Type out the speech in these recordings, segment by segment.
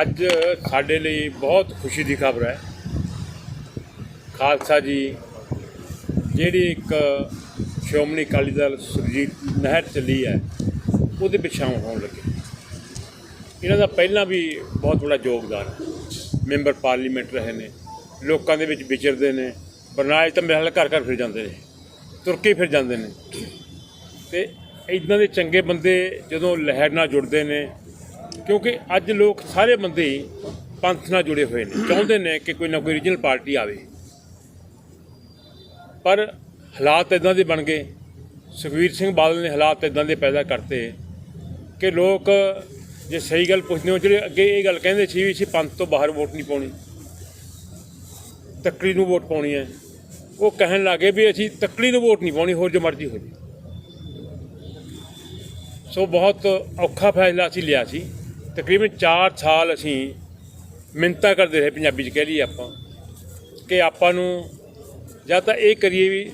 ਅੱਜ ਸਾਡੇ ਲਈ ਬਹੁਤ ਖੁਸ਼ੀ ਦੀ ਖਬਰ ਹੈ। ਖਾਲਸਾ ਜੀ, ਜਿਹੜੀ ਇੱਕ ਸ਼੍ਰੋਮਣੀ ਅਕਾਲੀ ਦਲ ਸੁਰਜੀਤ ਨਹਿਰ ਚੱਲੀ ਹੈ, ਉਹਦੇ ਪਿੱਛੇ ਹੋਣ ਲੱਗੇ। ਇਹਨਾਂ ਦਾ ਪਹਿਲਾਂ ਵੀ ਬਹੁਤ ਬੜਾ ਯੋਗਦਾਨ ਹੈ। ਮੈਂਬਰ ਪਾਰਲੀਮੈਂਟ ਰਹੇ ਨੇ, ਲੋਕਾਂ ਦੇ ਵਿੱਚ ਵਿਚਰਦੇ ਨੇ, ਬਰਨਾਲੇ ਤਾਂ ਮੇਰੇ ਹਾਲ ਘਰ ਘਰ ਫਿਰ ਜਾਂਦੇ ਨੇ ਤੁਰਕੇ ਫਿਰ ਜਾਂਦੇ ਨੇ। ਤੇ ਇਦਾਂ ਦੇ ਚੰਗੇ ਬੰਦੇ ਜਦੋਂ ਲਹਿਰ ਨਾਲ ਜੁੜਦੇ ਨੇ ਕਿਉਂਕਿ ਅੱਜ ਲੋਕ ਸਾਰੇ ਬੰਦੇ ਪੰਥ ਨਾਲ ਜੁੜੇ ਹੋਏ ਨੇ। ਚਾਹੁੰਦੇ ਨੇ ਕਿ ਕੋਈ ਨਾ ਕੋਈ ਰੀਜਨਲ ਪਾਰਟੀ ਆਵੇ। ਪਰ ਹਾਲਾਤ ਇਦਾਂ ਦੇ ਬਣ ਗਏ। ਸੁਖਵੀਰ ਸਿੰਘ ਬਾਦਲ ਨੇ ਹਾਲਾਤ ਇਦਾਂ ਦੇ ਪੈਦਾ ਕਰਤੇ ਕਿ ਲੋਕ ਜੇ ਸਹੀ ਗੱਲ ਪੁੱਛਦੇ ਹੋ, ਜਿਹੜੇ ਅੱਗੇ ਇਹ ਗੱਲ ਕਹਿੰਦੇ ਸੀ ਵੀ ਅਸੀਂ ਪੰਥ ਤੋਂ ਬਾਹਰ ਵੋਟ ਨਹੀਂ ਪਾਉਣੀ, ਤੱਕੜੀ ਨੂੰ ਵੋਟ ਪਾਉਣੀ ਹੈ। ਉਹ ਕਹਿਣ ਲੱਗੇ ਵੀ ਅਸੀਂ ਤੱਕੜੀ ਨੂੰ ਵੋਟ ਨਹੀਂ ਪਾਉਣੀ, ਹੋਰ ਜੋ ਮਰਜ਼ੀ ਹੋ ਜੇ ਸੋ ਬਹੁਤ ਔਖਾ ਫੈਸਲਾ ਅਸੀਂ ਲਿਆ ਸੀ। ਤਕਰੀਬਨ 4 ਸਾਲ ਅਸੀਂ ਮਿੰਤਾ ਕਰਦੇ ਰਹੇ ਪੰਜਾਬੀ ਚ ਕਹਿ ਲਈਏ ਆਪਾਂ, ਕਿ ਆਪਾਂ ਨੂੰ ਜਾਂ ਤਾਂ ਇਹ ਕਰੀਏ ਵੀ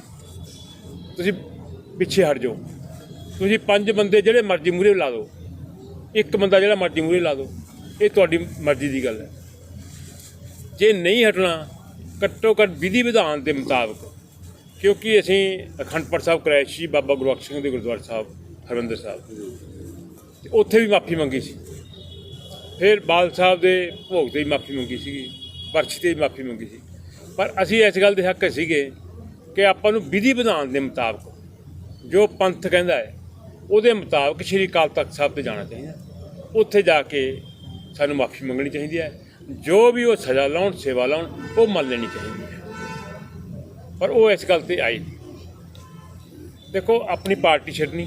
ਤੁਸੀਂ ਪਿੱਛੇ ਹਟ ਜਾਓ। ਤੁਸੀਂ ਪੰਜ ਬੰਦੇ ਜਿਹੜੇ ਮਰਜ਼ੀ ਮੂਹਰੇ ਲਾ ਦਿਓ। ਇੱਕ ਬੰਦਾ ਜਿਹੜਾ ਮਰਜ਼ੀ ਮੂਹਰੇ ਲਾ ਦਿਓ, ਇਹ ਤੁਹਾਡੀ ਮਰਜ਼ੀ ਦੀ ਗੱਲ ਹੈ। ਜੇ ਨਹੀਂ ਹਟਣਾ, ਘੱਟੋ ਘੱਟ ਵਿਧੀ ਵਿਧਾਨ ਦੇ ਮੁਤਾਬਕ, ਕਿਉਂਕਿ ਅਸੀਂ ਅਖੰਡ ਪਾਠ ਸਾਹਿਬ ਕਰਾਇਆ ਸੀ ਬਾਬਾ ਗੁਰਬਖਸ਼ ਸਿੰਘ ਦੇ ਗੁਰਦੁਆਰਾ ਸਾਹਿਬ, ਹਰਮੰਦਰ ਸਾਹਿਬ, ਤੇ ਉੱਥੇ ਵੀ ਮਾਫੀ ਮੰਗੀ ਸੀ। ਫਿਰ ਬਾਲ ਸਾਹਿਬ ਦੇ ਭੋਗ ਤੇ ਵੀ ਮਾਫੀ ਮੰਗੀ ਸੀਗੀ, ਪਰਚੀ ਤੇ ਵੀ ਮਾਫੀ ਮੰਗੀ ਸੀ। ਪਰ ਅਸੀਂ ਇਸ ਗੱਲ ਦੇ ਹੱਕ ਸੀਗੇ ਕਿ ਆਪਾਂ ਨੂੰ ਵਿਧੀ ਵਿਧਾਨ ਦੇ ਮੁਤਾਬਕ ਜੋ ਪੰਥ ਕਹਿੰਦਾ ਹੈ, ਉਹਦੇ ਮੁਤਾਬਕ ਸ਼੍ਰੀ ਅਕਾਲ ਤਖਤ ਸਾਹਿਬ ਤੇ ਜਾਣਾ ਚਾਹੀਦਾ। ਉੱਥੇ ਜਾ ਕੇ ਸਾਨੂੰ ਮਾਫੀ ਮੰਗਣੀ ਚਾਹੀਦੀ ਹੈ। ਜੋ ਵੀ ਉਹ ਸਜ਼ਾ ਲਾਉਣ, ਸੇਵਾ ਲਾਉਣ, ਉਹ ਮੰਨ ਲੈਣੀ ਚਾਹੀਦੀ ਹੈ। ਪਰ ਉਹ ਇਸ ਗੱਲ ਤੇ ਆਈ ਨਹੀਂ ਦੇਖੋ, ਆਪਣੀ ਪਾਰਟੀ ਛੱਡਣੀ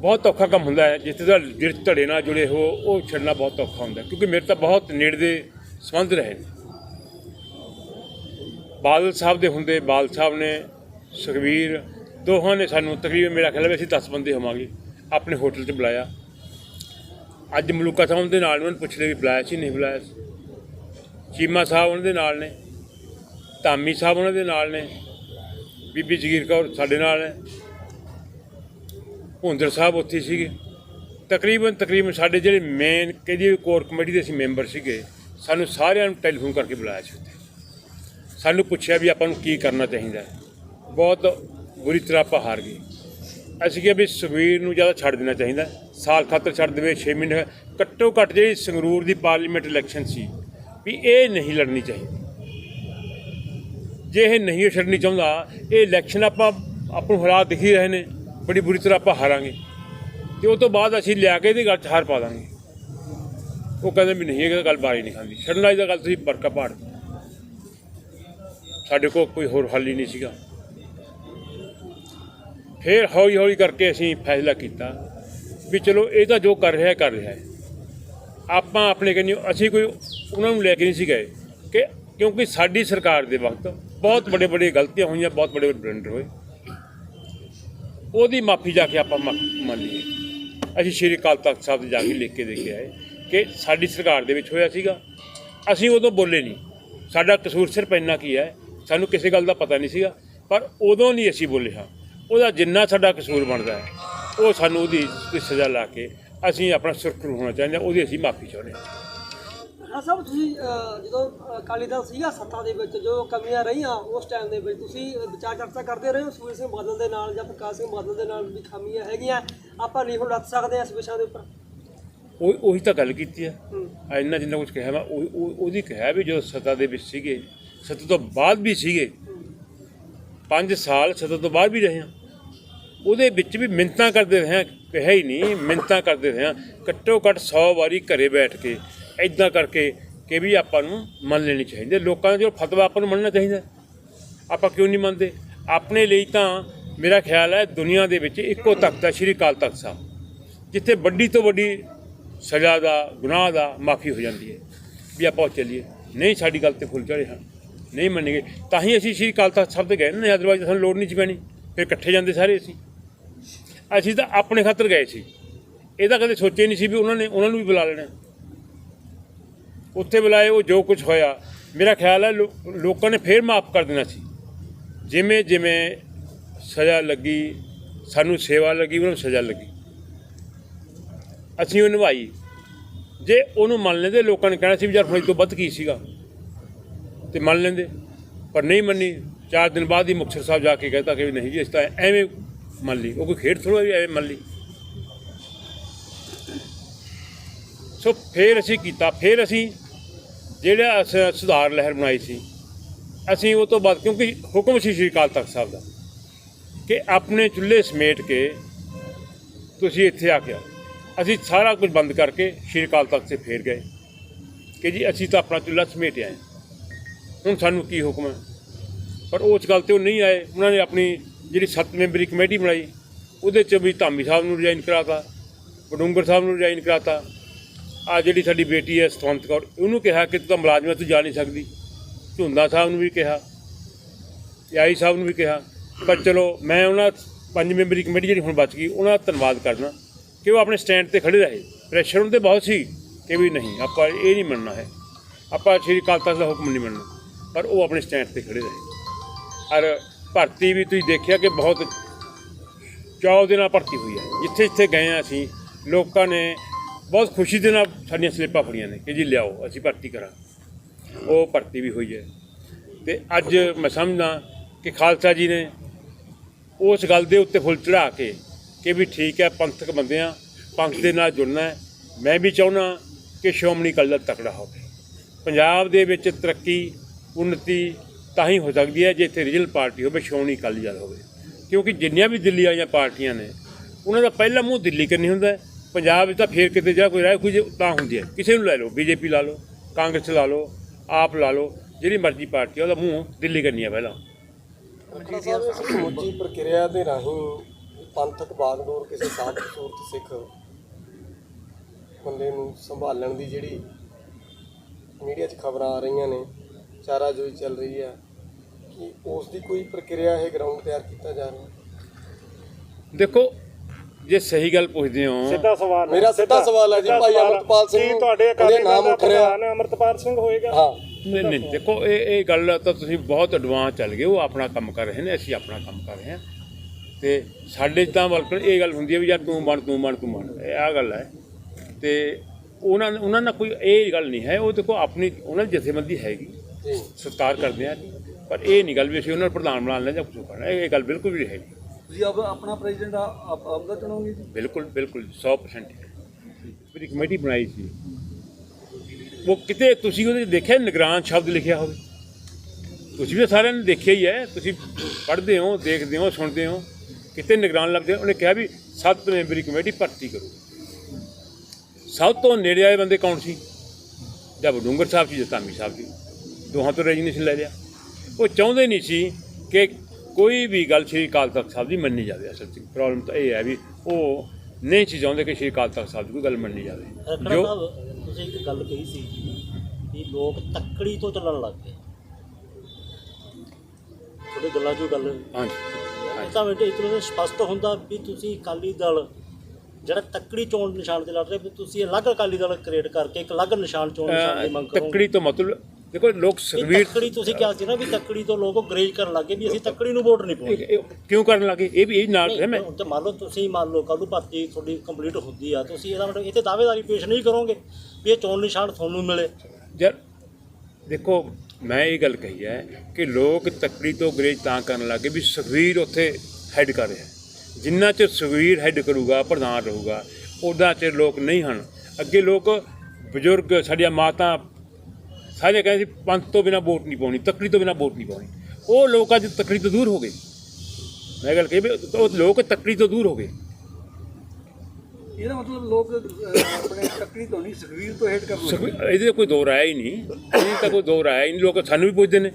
ਬਹੁਤ ਔਖਾ ਕੰਮ ਹੁੰਦਾ ਹੈ। ਜਿੱਥੇ ਦਾ ਜਿਸ ਧੜੇ ਨਾਲ ਜੁੜੇ ਹੋ, ਉਹ ਛੱਡਣਾ ਬਹੁਤ ਔਖਾ ਹੁੰਦਾ ਕਿਉਂਕਿ ਮੇਰੇ ਤਾਂ ਬਹੁਤ ਨੇੜੇ ਦੇ ਸੰਬੰਧ ਰਹੇ ਨੇ। ਬਾਦਲ ਸਾਹਿਬ ਦੇ ਹੁੰਦੇ, ਬਾਦਲ ਸਾਹਿਬ ਨੇ ਸੁਖਵੀਰ ਦੋਹਾਂ ਨੇ ਸਾਨੂੰ ਤਕਰੀਬਨ ਮੇਰਾ ਖਿਆਲ ਹੈ ਵੀ ਅਸੀਂ 10 ਬੰਦੇ ਹੋਵਾਂਗੇ, ਆਪਣੇ ਹੋਟਲ 'ਚ ਬੁਲਾਇਆ। ਅੱਜ ਮਲੂਕਾ ਸਾਹਿਬ ਦੇ ਨਾਲ ਉਹਨਾਂ ਪੁੱਛਦੇ ਵੀ ਬੁਲਾਇਆ ਸੀ, ਨਹੀਂ ਬੁਲਾਇਆ ਸੀ। ਚੀਮਾ ਸਾਹਿਬ ਉਹਨਾਂ ਦੇ ਨਾਲ ਨੇ, ਧਾਮੀ ਸਾਹਿਬ ਉਹਨਾਂ ਦੇ ਨਾਲ ਨੇ, ਬੀਬੀ ਜਗੀਰ ਕੌਰ ਸਾਡੇ ਨਾਲ ਨੇ। ਹੁੰਦਰ ਸਾਹਿਬ ਉੱਥੇ ਸੀਗੇ। ਤਕਰੀਬਨ ਤਕਰੀਬਨ ਸਾਡੇ ਜਿਹੜੇ ਮੇਨ ਕਹਿੰਦੀ ਕੋਰ ਕਮੇਟੀ ਦੇ ਅਸੀਂ ਮੈਂਬਰ ਸੀਗੇ, ਸਾਨੂੰ ਸਾਰਿਆਂ ਨੂੰ ਟੈਲੀਫੋਨ ਕਰਕੇ ਬੁਲਾਇਆ ਸੀ ਉੱਥੇ। ਸਾਨੂੰ ਪੁੱਛਿਆ ਵੀ ਆਪਾਂ ਨੂੰ ਕੀ ਕਰਨਾ ਚਾਹੀਦਾ ਬਹੁਤ ਬੁਰੀ ਤਰ੍ਹਾਂ ਆਪਾਂ ਹਾਰ ਗਏ। ਅਸੀਂ ਕਿਹਾ ਵੀ ਸੁਖਬੀਰ ਨੂੰ ਜ਼ਿਆਦਾ ਛੱਡ ਦੇਣਾ ਚਾਹੀਦਾ ਸਾਲ ਖਾਤਰ ਛੱਡ ਦੇਵੇ 6 ਮਹੀਨੇ ਘੱਟੋ ਘੱਟ ਜਿਹੜੀ ਸੰਗਰੂਰ ਦੀ ਪਾਰਲੀਮੈਂਟ ਇਲੈਕਸ਼ਨ ਸੀ, ਵੀ ਇਹ ਨਹੀਂ ਲੜਨੀ ਚਾਹੀਦੀ। ਜੇ ਇਹ ਨਹੀਂ ਛੱਡਣੀ ਚਾਹੁੰਦਾ, ਇਹ ਇਲੈਕਸ਼ਨ ਆਪਾਂ ਆਪ ਨੂੰ ਹਾਲਾਤ ਦਿਖ ਹੀ ਰਹੇ ਨੇ। ਬੜੀ ਬੁਰੀ ਤਰ੍ਹਾਂ ਆਪਾਂ ਹਾਰਾਂਗੇ। ਤੇ ਉਹ ਤੋਂ ਬਾਅਦ ਅਸੀਂ ਲਿਆ ਕੇ ਇਹਦੀ ਗੱਲ 'ਚ ਹਾਰ ਪਾ ਦਾਂਗੇ। ਉਹ ਕਹਿੰਦੇ ਵੀ ਨਹੀਂ, ਇਹ ਗੱਲ ਬਾਰੀ ਨਹੀਂ ਖਾਂਦੀ। ਛੱਡਣ ਵਾਲੀ ਦਾ ਗੱਲ ਤੁਸੀਂ ਬਰਕਾ ਪਾੜ। ਸਾਡੇ ਕੋਲ ਕੋਈ ਹੋਰ ਹੱਲ ਹੀ ਨਹੀਂ ਸੀਗਾ। ਫਿਰ ਹੌਲੀ ਹੌਲੀ ਕਰਕੇ ਅਸੀਂ ਫੈਸਲਾ ਕੀਤਾ ਵੀ ਚਲੋ ਇਹ ਤਾਂ ਜੋ ਕਰ ਰਿਹਾ ਕਰ ਰਿਹਾ ਹੈ। ਆਪਾਂ ਆਪਣੇ ਕਹਿੰਦੇ ਅਸੀਂ ਕੋਈ ਉਹਨਾਂ ਨੂੰ ਲੈ ਕੇ ਨਹੀਂ ਸੀ ਗਏ ਕਿ ਕਿਉਂਕਿ ਸਾਡੀ ਸਰਕਾਰ ਦੇ ਵਕਤ ਬਹੁਤ ਵੱਡੇ ਵੱਡੇ ਗਲਤੀਆਂ ਹੋਈਆਂ, ਬਹੁਤ ਵੱਡੇ ਵੱਡੇ ਬਲੰਡਰ ਹੋਏ। ਉਹਦੀ ਮਾਫੀ ਜਾ ਕੇ ਆਪਾਂ ਮ- ਮੰਨ ਲਈਏ ਅਸੀਂ ਸ਼੍ਰੀ ਅਕਾਲ ਤਖਤ ਸਾਹਿਬ ਤੇ ਜਾ ਕੇ ਲਿਖ ਕੇ ਦੇ ਕੇ ਆਏ ਕਿ ਸਾਡੀ ਸਰਕਾਰ ਦੇ ਵਿੱਚ ਹੋਇਆ ਸੀਗਾ। ਅਸੀਂ ਉਦੋਂ ਬੋਲੇ ਨਹੀਂ। ਸਾਡਾ ਕਸੂਰ ਸਿਰਫ ਇੰਨਾ ਕੀ ਹੈ ਸਾਨੂੰ ਕਿਸੇ ਗੱਲ ਦਾ ਪਤਾ ਨਹੀਂ ਸੀਗਾ। ਪਰ ਉਦੋਂ ਨਹੀਂ ਅਸੀਂ ਬੋਲੇ ਹਾਂ। ਉਹਦਾ ਜਿੰਨਾ ਸਾਡਾ ਕਸੂਰ ਬਣਦਾ ਹੈ, ਉਹ ਸਾਨੂੰ ਉਹਦੀ ਉਹਦੀ ਸਜ਼ਾ ਲਾ ਕੇ ਅਸੀਂ ਆਪਣਾ ਸੁਰਖਰੂ ਹੋਣਾ ਚਾਹੁੰਦੇ ਹਾਂ। ਉਹਦੀ ਅਸੀਂ ਮਾਫੀ ਚਾਹੁੰਦੇ ਹਾਂ। ਹਾਂ ਸਭ ਤੁਸੀਂ ਜਦੋਂ ਅਕਾਲੀ ਦਲ ਸੀਗਾ ਸੱਤਾ ਦੇ ਵਿੱਚ ਜੋ ਕਮੀਆਂ ਰਹੀਆਂ ਉਸ ਟਾਈਮ ਦੇ ਵਿੱਚ ਤੁਸੀਂ ਵਿਚਾਰ ਚਰਚਾ ਕਰਦੇ ਰਹੇ ਹੋ? ਸੁਖਬੀਰ ਸਿੰਘ ਬਾਦਲ ਦੇ ਨਾਲ ਜਾਂ ਪ੍ਰਕਾਸ਼ ਸਿੰਘ ਬਾਦਲ ਦੇ ਨਾਲ ਵੀ ਖਾਮੀਆਂ ਹੈਗੀਆਂ? ਆਪਾਂ ਨਹੀਂ ਹੁਣ ਰੱਖ ਸਕਦੇ ਇਸ ਵਿਸ਼ਾ ਦੇ ਉੱਪਰ। ਉਹ ਉਹੀ ਤਾਂ ਗੱਲ ਕੀਤੀ। ਆ। ਇੰਨਾ ਜਿੰਨਾ ਕੁਝ ਕਿਹਾ ਮੈਂ ਉਹ ਉਹ- ਉਹਦੀ ਕਿਹਾ ਵੀ ਜਦੋਂ ਸੱਤਾ ਦੇ ਵਿੱਚ ਸੀਗੇ ਸੱਤਾ ਤੋਂ ਬਾਅਦ ਵੀ ਸੀਗੇ 5 ਸਾਲ ਸੱਤਾ ਤੋਂ ਬਾਅਦ ਵੀ ਰਹੇ ਹਾਂ ਉਹਦੇ ਵਿੱਚ ਵੀ ਮਿੰਤਾਂ ਕਰਦੇ ਰਹੇ ਹਾਂ ਕਿਹਾ ਹੀ ਨਹੀਂ ਮਿੰਤਾਂ ਕਰਦੇ ਰਹੇ ਹਾਂ ਘੱਟੋ ਘੱਟ 100 ਵਾਰੀ ਘਰੇ ਬੈਠ ਕੇ ਐਦਾਂ ਕਰਕੇ ਕਿ ਵੀ ਆਪਾਂ ਨੂੰ ਮੰਨ ਲੈਣੀ ਚਾਹੀਦੀ ਲੋਕਾਂ ਦਾ ਜੋ ਫਤਵਾ ਆਪਾਂ ਨੂੰ ਮੰਨਣਾ ਚਾਹੀਦਾ ਆਪਾਂ ਕਿਉਂ ਨਹੀਂ ਮੰਨਦੇ? ਆਪਣੇ ਲਈ ਤਾਂ ਮੇਰਾ ਖਿਆਲ ਹੈ ਦੁਨੀਆ ਦੇ ਵਿੱਚ ਇੱਕੋ ਤਖਤ ਹੈ ਸ਼੍ਰੀ ਅਕਾਲ ਤਖਤ ਸਾਹਿਬ, ਜਿੱਥੇ ਵੱਡੀ ਤੋਂ ਵੱਡੀ ਸਜ਼ਾ ਦਾ, ਗੁਨਾਹ ਦਾ ਮਾਫੀ ਹੋ ਜਾਂਦੀ ਹੈ ਵੀ ਆਪਾਂ ਉਹ ਚੱਲੀਏ। ਨਹੀਂ, ਸਾਡੀ ਗੱਲ ਤੇ ਫੁੱਲ ਚੜੇ ਹਨ। ਨਹੀਂ ਮੰਨੇਗੇ ਤਾਂ ਹੀ ਅਸੀਂ ਸ਼੍ਰੀ ਅਕਾਲ ਤਖਤ ਸਾਹਿਬ ਤੇ ਗਏ ਨਾ। ਅਦਰਵਾਈਜ਼ ਸਾਨੂੰ ਲੋੜ ਨਹੀਂ ਸੀ ਪੈਣੀ। ਫਿਰ ਇਕੱਠੇ ਜਾਂਦੇ ਸਾਰੇ ਅਸੀਂ। ਅਸੀਂ ਤਾਂ ਆਪਣੇ ਖਾਤਰ ਗਏ ਸੀ। ਇਹਦਾ ਕਦੇ ਸੋਚਿਆ ਨਹੀਂ ਸੀ ਵੀ ਉਹਨਾਂ ਨੇ ਉਹਨਾਂ ਨੂੰ ਵੀ ਬੁਲਾ ਲੈਣਾ। ਉੱਥੇ ਬੁਲਾਏ, ਉਹ ਜੋ ਕੁਝ ਹੋਇਆ, ਮੇਰਾ ਖਿਆਲ ਹੈ ਲੋ- ਲੋਕਾਂ ਨੇ ਫੇਰ ਮਾਫ ਕਰ ਦੇਣਾ ਸੀ। ਜਿਵੇਂ ਜਿਵੇਂ ਸਜ਼ਾ ਲੱਗੀ, ਸਾਨੂੰ ਸੇਵਾ ਲੱਗੀ, ਉਹਨਾਂ ਨੂੰ ਸਜ਼ਾ ਲੱਗੀ। ਅਸੀਂ ਉਹ ਨਿਭਾਈ। ਜੇ ਉਹਨੂੰ ਮੰਨ ਲੈਂਦੇ, ਲੋਕਾਂ ਨੇ ਕਹਿਣਾ ਸੀ ਵੀ ਯਾਰ ਹੁਣ ਇਹ ਤੋਂ ਵੱਧ ਕੀ ਸੀਗਾ? ਤੇ ਮੰਨ ਲੈਂਦੇ, ਪਰ ਨਹੀਂ ਮੰਨੀ। ਚਾਰ ਦਿਨ ਬਾਅਦ ਹੀ ਮੁਕਤਸਰ ਸਾਹਿਬ ਜਾ ਕੇ ਕਹਤਾ ਕਿ ਵੀ ਨਹੀਂ ਜੀ ਇਸ ਤਾਂ ਐਵੇਂ ਮੰਨ ਲਈ। ਉਹ ਕੋਈ ਖੇਡ ਥੋੜਾ ਵੀ ਐਵੇਂ ਮੰਨ ਲਈ। ਸੋ ਫਿਰ ਅਸੀਂ ਕੀਤਾ, ਫਿਰ ਅਸੀਂ ਜਿਹੜਾ ਅਸ- ਸੁਧਾਰ ਲਹਿਰ ਬਣਾਈ ਸੀ, ਅਸੀਂ ਉਹ ਤੋਂ ਬਾਅਦ ਕਿਉਂਕਿ ਹੁਕਮ ਸੀ ਸ਼੍ਰੀ ਅਕਾਲ ਤਖਤ ਸਾਹਿਬ ਦਾ ਕਿ ਆਪਣੇ ਚੁੱਲ੍ਹੇ ਸਮੇਟ ਕੇ ਤੁਸੀਂ ਇੱਥੇ ਆ ਕੇ ਅਸੀਂ ਸਾਰਾ ਕੁਝ ਬੰਦ ਕਰਕੇ ਸ਼੍ਰੀ ਅਕਾਲ ਤਖਤ ਤੇ ਫੇਰ ਗਏ ਕਿ ਜੀ ਅਸੀਂ ਤਾਂ ਆਪਣਾ ਚੁੱਲ੍ਹਾ ਸਮੇਟ ਆਏ ਹੁਣ ਸਾਨੂੰ ਕੀ ਹੁਕਮ ਹੈ? ਪਰ ਉਸ ਗੱਲ ਤੇ ਉਹ ਨਹੀਂ ਆਏ। ਉਹਨਾਂ ਨੇ ਆਪਣੀ ਜਿਹੜੀ ਸੱਤ ਮੈਂਬਰੀ ਕਮੇਟੀ ਬਣਾਈ, ਉਹਦੇ ਚ ਵੀ ਧਾਮੀ ਸਾਹਿਬ ਨੂੰ ਰਿਜ਼ਾਈਨ ਕਰਾਤਾ ਬਡੂੰਗਰ ਸਾਹਿਬ ਨੂੰ ਰਿਜ਼ਾਈਨ ਕਰਾਤਾ ਆ ਜਿਹੜੀ ਸਾਡੀ ਬੇਟੀ ਹੈ ਸਤਵੰਤ ਕੌਰ, ਉਹਨੂੰ ਕਿਹਾ ਕਿ ਤੂੰ ਤਾਂ ਮੁਲਾਜ਼ਮ ਹੈ, ਤੂੰ ਜਾ ਨਹੀਂ ਸਕਦੀ। ਝੁੰਦਾ ਸਾਹਿਬ ਨੂੰ ਵੀ ਕਿਹਾ ਆਈ ਸਾਹਿਬ ਨੂੰ ਵੀ ਕਿਹਾ ਪਰ ਚਲੋ ਮੈਂ ਉਹਨਾਂ ਪੰਜ ਮੈਂਬਰੀ ਕਮੇਟੀ ਜਿਹੜੀ ਹੁਣ ਬਚ ਗਈ, ਉਹਨਾਂ ਦਾ ਧੰਨਵਾਦ ਕਰਨਾ ਕਿ ਉਹ ਆਪਣੇ ਸਟੈਂਡ ਤੇ ਖੜੇ ਰਹੇ। ਪ੍ਰੈਸ਼ਰ ਉਹਨਾਂ ਤੇ ਬਹੁਤ ਸੀ ਕਿ ਵੀ ਨਹੀਂ, ਆਪਾਂ ਇਹ ਨਹੀਂ ਮੰਨਣਾ ਹੈ। ਆਪਾਂ ਸ਼੍ਰੀ ਅਕਾਲ ਤਖਤ ਦਾ ਹੁਕਮ ਨਹੀਂ ਮੰਨਣਾ, ਪਰ ਉਹ ਆਪਣੇ ਸਟੈਂਡ ਤੇ ਖੜੇ ਰਹੇ। ਔਰ ਭਰਤੀ ਵੀ ਤੁਸੀਂ ਦੇਖਿਆ ਕਿ ਬਹੁਤ ਚਾਅ ਦੇ ਨਾਲ ਭਰਤੀ ਹੋਈ ਹੈ। ਜਿੱਥੇ ਜਿੱਥੇ ਗਏ ਹਾਂ ਅਸੀਂ, ਲੋਕਾਂ ਨੇ ਬਹੁਤ ਖੁਸ਼ੀ ਦੇ ਨਾਲ ਸਾਡੀਆਂ ਸਲਿੱਪਾਂ ਫੜੀਆਂ ਨੇ ਕਿ ਜੀ ਲਿਆਓ, ਅਸੀਂ ਭਰਤੀ ਕਰਾਂ ਉਹ ਭਰਤੀ ਵੀ ਹੋਈ ਹੈ। ਤੇ ਅੱਜ ਮੈਂ ਸਮਝਦਾ ਕਿ ਖਾਲਸਾ ਜੀ ਨੇ ਉਸ ਗੱਲ ਦੇ ਉੱਤੇ ਫੁੱਲ ਚੜਾ ਕੇ ਕਿ ਵੀ ਠੀਕ ਹੈ, ਪੰਥਕ ਬੰਦਿਆਂ ਪੰਥ ਦੇ ਨਾਲ ਜੁੜਨਾ ਹੈ। ਮੈਂ ਵੀ ਚਾਹੁੰਦਾ ਕਿ ਸ਼੍ਰੋਮਣੀ ਅਕਾਲੀ ਦਲ ਤਕੜਾ ਹੋਵੇ। ਪੰਜਾਬ ਦੇ ਵਿੱਚ ਤਰੱਕੀ ਉન્નਤੀ ਤਾਂ ਹੀ ਹੋ ਸਕਦੀ ਹੈ ਜੇ ਇੱਥੇ ਰੀਜਨਲ ਪਾਰਟੀ ਹੋਵੇ, ਸ਼੍ਰੋਮਣੀ ਅਕਾਲੀ ਦਲ ਹੋਵੇ। ਕਿਉਂਕਿ ਜਿੰਨੀਆਂ ਵੀ ਦਿੱਲੀ ਵਾਲੀਆਂ ਪਾਰਟੀਆਂ ਨੇ, ਉਹਨਾਂ ਦਾ ਪਹਿਲਾ ਮੂੰਹ ਦਿੱਲੀ ਕਰਨੀ ਹੁੰਦਾ ਹੈ। ਪੰਜਾਬ ਵਿੱਚ ਤਾਂ ਫੇਰ ਕਿਤੇ ਜਾ ਕੋਈ ਰਾਹ ਕੋਈ ਤਾਂ ਹੁੰਦੀ ਹੈ। ਕਿਸੇ ਨੂੰ ਲੈ ਲਓ ਬੀਜੇਪੀ ਲਾ ਲਓ ਕਾਂਗਰਸ ਲਾ ਲਓ ਆਪ ਲਾ ਲਓ ਜਿਹੜੀ ਮਰਜ਼ੀ ਪਾਰਟੀ ਆ, ਉਹਦਾ ਮੂੰਹ ਦਿੱਲੀ ਕਰਨੀ ਹੈ ਪਹਿਲਾਂ। ਸਮੁੱਚੀ ਪ੍ਰਕਿਰਿਆ ਦੇ ਰਾਹੀਂ ਪੰਥਕ ਬਾਗਡੋਰ ਕਿਸੇ ਸਾਧ ਸੂਰਤ ਸਿੱਖ ਬੰਦੇ ਨੂੰ ਸੰਭਾਲਣ ਦੀ ਜਿਹੜੀ ਮੀਡੀਆ 'ਚ ਖਬਰਾਂ ਆ ਰਹੀਆਂ ਨੇ ਚਾਰਾ ਜੋਈ ਚੱਲ ਰਹੀ ਹੈ ਕਿ ਉਸ ਦੀ ਕੋਈ ਪ੍ਰਕਿਰਿਆ ਇਹ ਗਰਾਊਂਡ ਤਿਆਰ ਕੀਤਾ ਜਾ ਰਿਹਾ? ਦੇਖੋ ਜੇ ਸਹੀ ਗੱਲ ਪੁੱਛਦੇ ਹੋ। ਸਿੱਧਾ ਸਵਾਲ ਹੈ। ਮੇਰਾ ਸਿੱਧਾ ਸਵਾਲ ਹੈ ਜੀ, ਭਾਈ। ਅਮਰਤਪਾਲ ਸਿੰਘ ਕੀ ਤੁਹਾਡੇ ਅਕਾਲੀ ਨਾਮ ਉੱਠ ਰਿਹਾ। ਅਮਰਤਪਾਲ ਸਿੰਘ ਹੋਏਗਾ? ਹਾਂ। ਨਹੀਂ ਨਹੀਂ ਦੇਖੋ ਇਹ ਇਹ ਗੱਲ ਤਾਂ ਤੁਸੀਂ ਬਹੁਤ ਐਡਵਾਂਸ ਚੱਲ ਗਏ। ਉਹ ਆਪਣਾ ਕੰਮ ਕਰ ਰਹੇ ਨੇ ਅਸੀਂ ਆਪਣਾ ਕੰਮ ਕਰ ਰਹੇ ਹਾਂ। ਤੇ ਸਾਡੇ ਤਾਂ ਬਲਕਿ ਇਹ ਗੱਲ ਹੁੰਦੀ ਹੈ ਵੀ ਯਾਰ ਤੂੰ ਬਣ ਤੂੰ ਬਣ ਤੂੰ ਬਣ। ਇਹ ਆ ਗੱਲ ਹੈ। ਤੇ ਉਹਨਾਂ ਉਹਨਾਂ ਨਾਲ ਕੋਈ ਇਹ ਗੱਲ ਨਹੀਂ ਹੈ। ਉਹ ਦੇਖੋ ਆਪਣੀ ਉਹਨਾਂ ਦੀ ਜਥੇਬੰਦੀ ਹੈਗੀ। ਜੀ। ਸਤਿਕਾਰ ਕਰਦੇ ਆ। ਪਰ ਇਹ ਨਹੀਂ ਗੱਲ ਵੀ ਅਸੀਂ ਉਹਨਾਂ ਨੂੰ ਪ੍ਰਧਾਨ ਬਣਾ ਲੈਣਾ ਜਾਂ ਕੁਝ ਕਰਨਾ। ਇਹ ਇਹ ਗੱਲ ਬਿਲਕੁਲ ਵੀ ਨਹੀਂ ਹੈਗੀ। ਤੁਸੀਂ ਆਪ ਆਪਣਾ ਪ੍ਰੈਜ਼ੀਡੈਂਟ ਆਪ ਦਾ ਚੁਣੋਗੇ ਜੀ? ਬਿਲਕੁਲ ਬਿਲਕੁਲ 100% ਮੇਰੀ ਕਮੇਟੀ ਬਣਾਈ ਸੀ। ਉਹ ਕਿਤੇ ਤੁਸੀਂ ਉਹਦੇ 'ਚ ਦੇਖਿਆ, ਨਿਗਰਾਨ ਸ਼ਬਦ ਲਿਖਿਆ ਹੋਵੇ? ਤੁਸੀਂ ਵੀ ਸਾਰਿਆਂ ਨੇ ਦੇਖਿਆ ਹੀ ਹੈ। ਤੁਸੀਂ ਪੜ੍ਹਦੇ ਹੋ, ਦੇਖਦੇ ਹੋ, ਸੁਣਦੇ ਹੋ। ਕਿਤੇ ਨਿਗਰਾਨ ਲੱਗਦੇ ਹੋ? ਉਹਨੇ ਕਿਹਾ ਵੀ ਸੱਤ ਮੈਂਬਰੀ ਕਮੇਟੀ ਭਰਤੀ ਕਰੋ। ਸਭ ਤੋਂ ਨੇੜੇ ਆਏ ਬੰਦੇ ਕੌਣ ਸੀ? ਜਾਂ ਬਡੂੰਗਰ ਸਾਹਿਬ ਜੀ ਜਾਂ ਧਾਮੀ ਸਾਹਿਬ ਜੀ ਦੋਹਾਂ ਤੋਂ ਰੈਜੀਨੇਸ਼ਨ ਲੈ ਲਿਆ। ਉਹ ਚਾਹੁੰਦੇ ਨਹੀਂ ਸੀ ਕਿ ਕੋਈ ਵੀ ਗੱਲ ਸ਼੍ਰੀ ਅਕਾਲ ਤਖਤ ਸਾਹਿਬ ਦੀ ਮੰਨੀ ਜਾਵੇ ਅਸਲ 'ਚ ਪ੍ਰੋਬਲਮ ਤਾਂ ਇਹ ਹੈ ਵੀ ਉਹ ਨਹੀਂ ਸੀ ਚਾਹੁੰਦੇ ਕਿ ਸ਼੍ਰੀ ਅਕਾਲ ਤਖਤ ਸਾਹਿਬ ਦੀ ਕੋਈ ਗੱਲ ਮੰਨੀ ਜਾਵੇ। ਜੋ ਤੁਸੀਂ ਇੱਕ ਗੱਲ ਕਹੀ ਸੀ ਕਿ ਲੋਕ ਤੱਕੜੀ ਤੋਂ ਚੱਲਣ ਲੱਗ ਗਏ। ਤੁਹਾਡੇ ਗੱਲਾਂ 'ਚੋਂ ਗੱਲ ਹਾਂਜੀ ਤਾਂ ਬੇਟੇ ਇਤਨੇ ਸਪਸ਼ਟ ਹੁੰਦਾ ਵੀ ਤੁਸੀਂ ਅਕਾਲੀ ਦਲ ਜਿਹੜਾ ਤੱਕੜੀ ਚੋਣ ਨਿਸ਼ਾਨ ਤੇ ਲੜ ਰਹੇ ਵੀ ਤੁਸੀਂ ਅਲੱਗ ਅਕਾਲੀ ਦਲ ਕ੍ਰੀਏਟ ਕਰਕੇ ਇੱਕ ਅਲੱਗ ਨਿਸ਼ਾਨ ਚੋਣ ਨਿਸ਼ਾਨ ਦੀ ਮੰਗ ਕਰੋਗੇ। ਤੱਕੜੀ ਤੋਂ ਮਤਲਬ ਦੇਖੋ ਲੋਕ ਵੀ ਸੁਖਵੀਰ ਤੱਕੜੀ ਤੁਸੀਂ ਕਿਹਾ ਸੀ ਨਾ ਵੀ ਤੱਕੜੀ ਤੋਂ ਲੋਕ ਗਰੇਜ ਕਰਨ ਲੱਗੇ ਵੀ ਅਸੀਂ ਤੱਕੜੀ ਨੂੰ ਵੋਟ ਨਹੀਂ ਇਹ ਕਿਉਂ ਕਰਨ ਲੱਗੇ ਇਹ ਵੀ ਇਹ ਨਾਲ ਹੈ ਮੈਂ ਹੁਣ ਤੇ ਮੰਨ ਲਓ ਤੁਸੀਂ ਮੰਨ ਲਓ ਕੱਲ੍ਹ ਨੂੰ ਭਰਤੀ ਤੁਹਾਡੀ ਕੰਪਲੀਟ ਹੁੰਦੀ ਆ ਤੁਸੀਂ ਇਹਦਾ ਮਤਲਬ ਇੱਥੇ ਦਾਅਵੇਦਾਰੀ ਪੇਸ਼ ਨਹੀਂ ਕਰੋਗੇ ਵੀ ਇਹ ਚੋਣ ਨਿਸ਼ਾਨ ਤੁਹਾਨੂੰ ਮਿਲੇ। ਯਾਰ ਦੇਖੋ ਮੈਂ ਇਹ ਗੱਲ ਕਹੀ ਹੈ ਕਿ ਲੋਕ ਤੱਕੜੀ ਤੋਂ ਗਰੇਜ ਤਾਂ ਕਰਨ ਲੱਗੇ ਵੀ ਸੁਖਵੀਰ ਉੱਥੇ ਹੈੱਡ ਕਰ ਰਿਹਾ ਜਿੰਨਾ ਚਿਰ ਸੁਖਵੀਰ ਹੈੱਡ ਕਰੂਗਾ ਪ੍ਰਧਾਨ ਰਹੂਗਾ ਉਦਾਂ ਚਿਰ ਲੋਕ ਨਹੀਂ ਹਨ। ਅੱਗੇ ਲੋਕ ਬਜ਼ੁਰਗ ਸਾਡੀਆਂ ਮਾਤਾ ਸਾਰੇ ਕਹਿੰਦੇ ਸੀ ਪੰਥ ਤੋਂ ਬਿਨਾ ਵੋਟ ਨਹੀਂ ਪਾਉਣੀ ਤੱਕੜੀ ਤੋਂ ਬਿਨਾ ਵੋਟ ਨਹੀਂ ਪਾਉਣੀ। ਉਹ ਲੋਕ ਅੱਜ ਤੱਕੜੀ ਤੋਂ ਦੂਰ ਹੋ ਗਏ। ਮੈਂ ਗੱਲ ਕਹੀ ਵੀ ਉਹ ਲੋਕ ਤੱਕੜੀ ਤੋਂ ਦੂਰ ਹੋ ਗਏ। ਇਹਦਾ ਮਤਲਬ ਲੋਕ ਆਪਣੇ ਟੱਕਰੀ ਤੋਂ ਨਹੀਂ ਸੁਖਵੀਰ ਤੋਂ ਹੇਟ ਕਰਨ ਇਹਦੇ ਕੋਈ ਦੋ ਰਾਇਆ ਹੀ ਨਹੀਂ। ਇਹਦੇ ਤਾਂ ਕੋਈ ਦੋ ਰਾਇਆ ਹੀ ਨਹੀਂ। ਲੋਕ ਸਾਨੂੰ ਵੀ ਪੁੱਛਦੇ ਨੇ।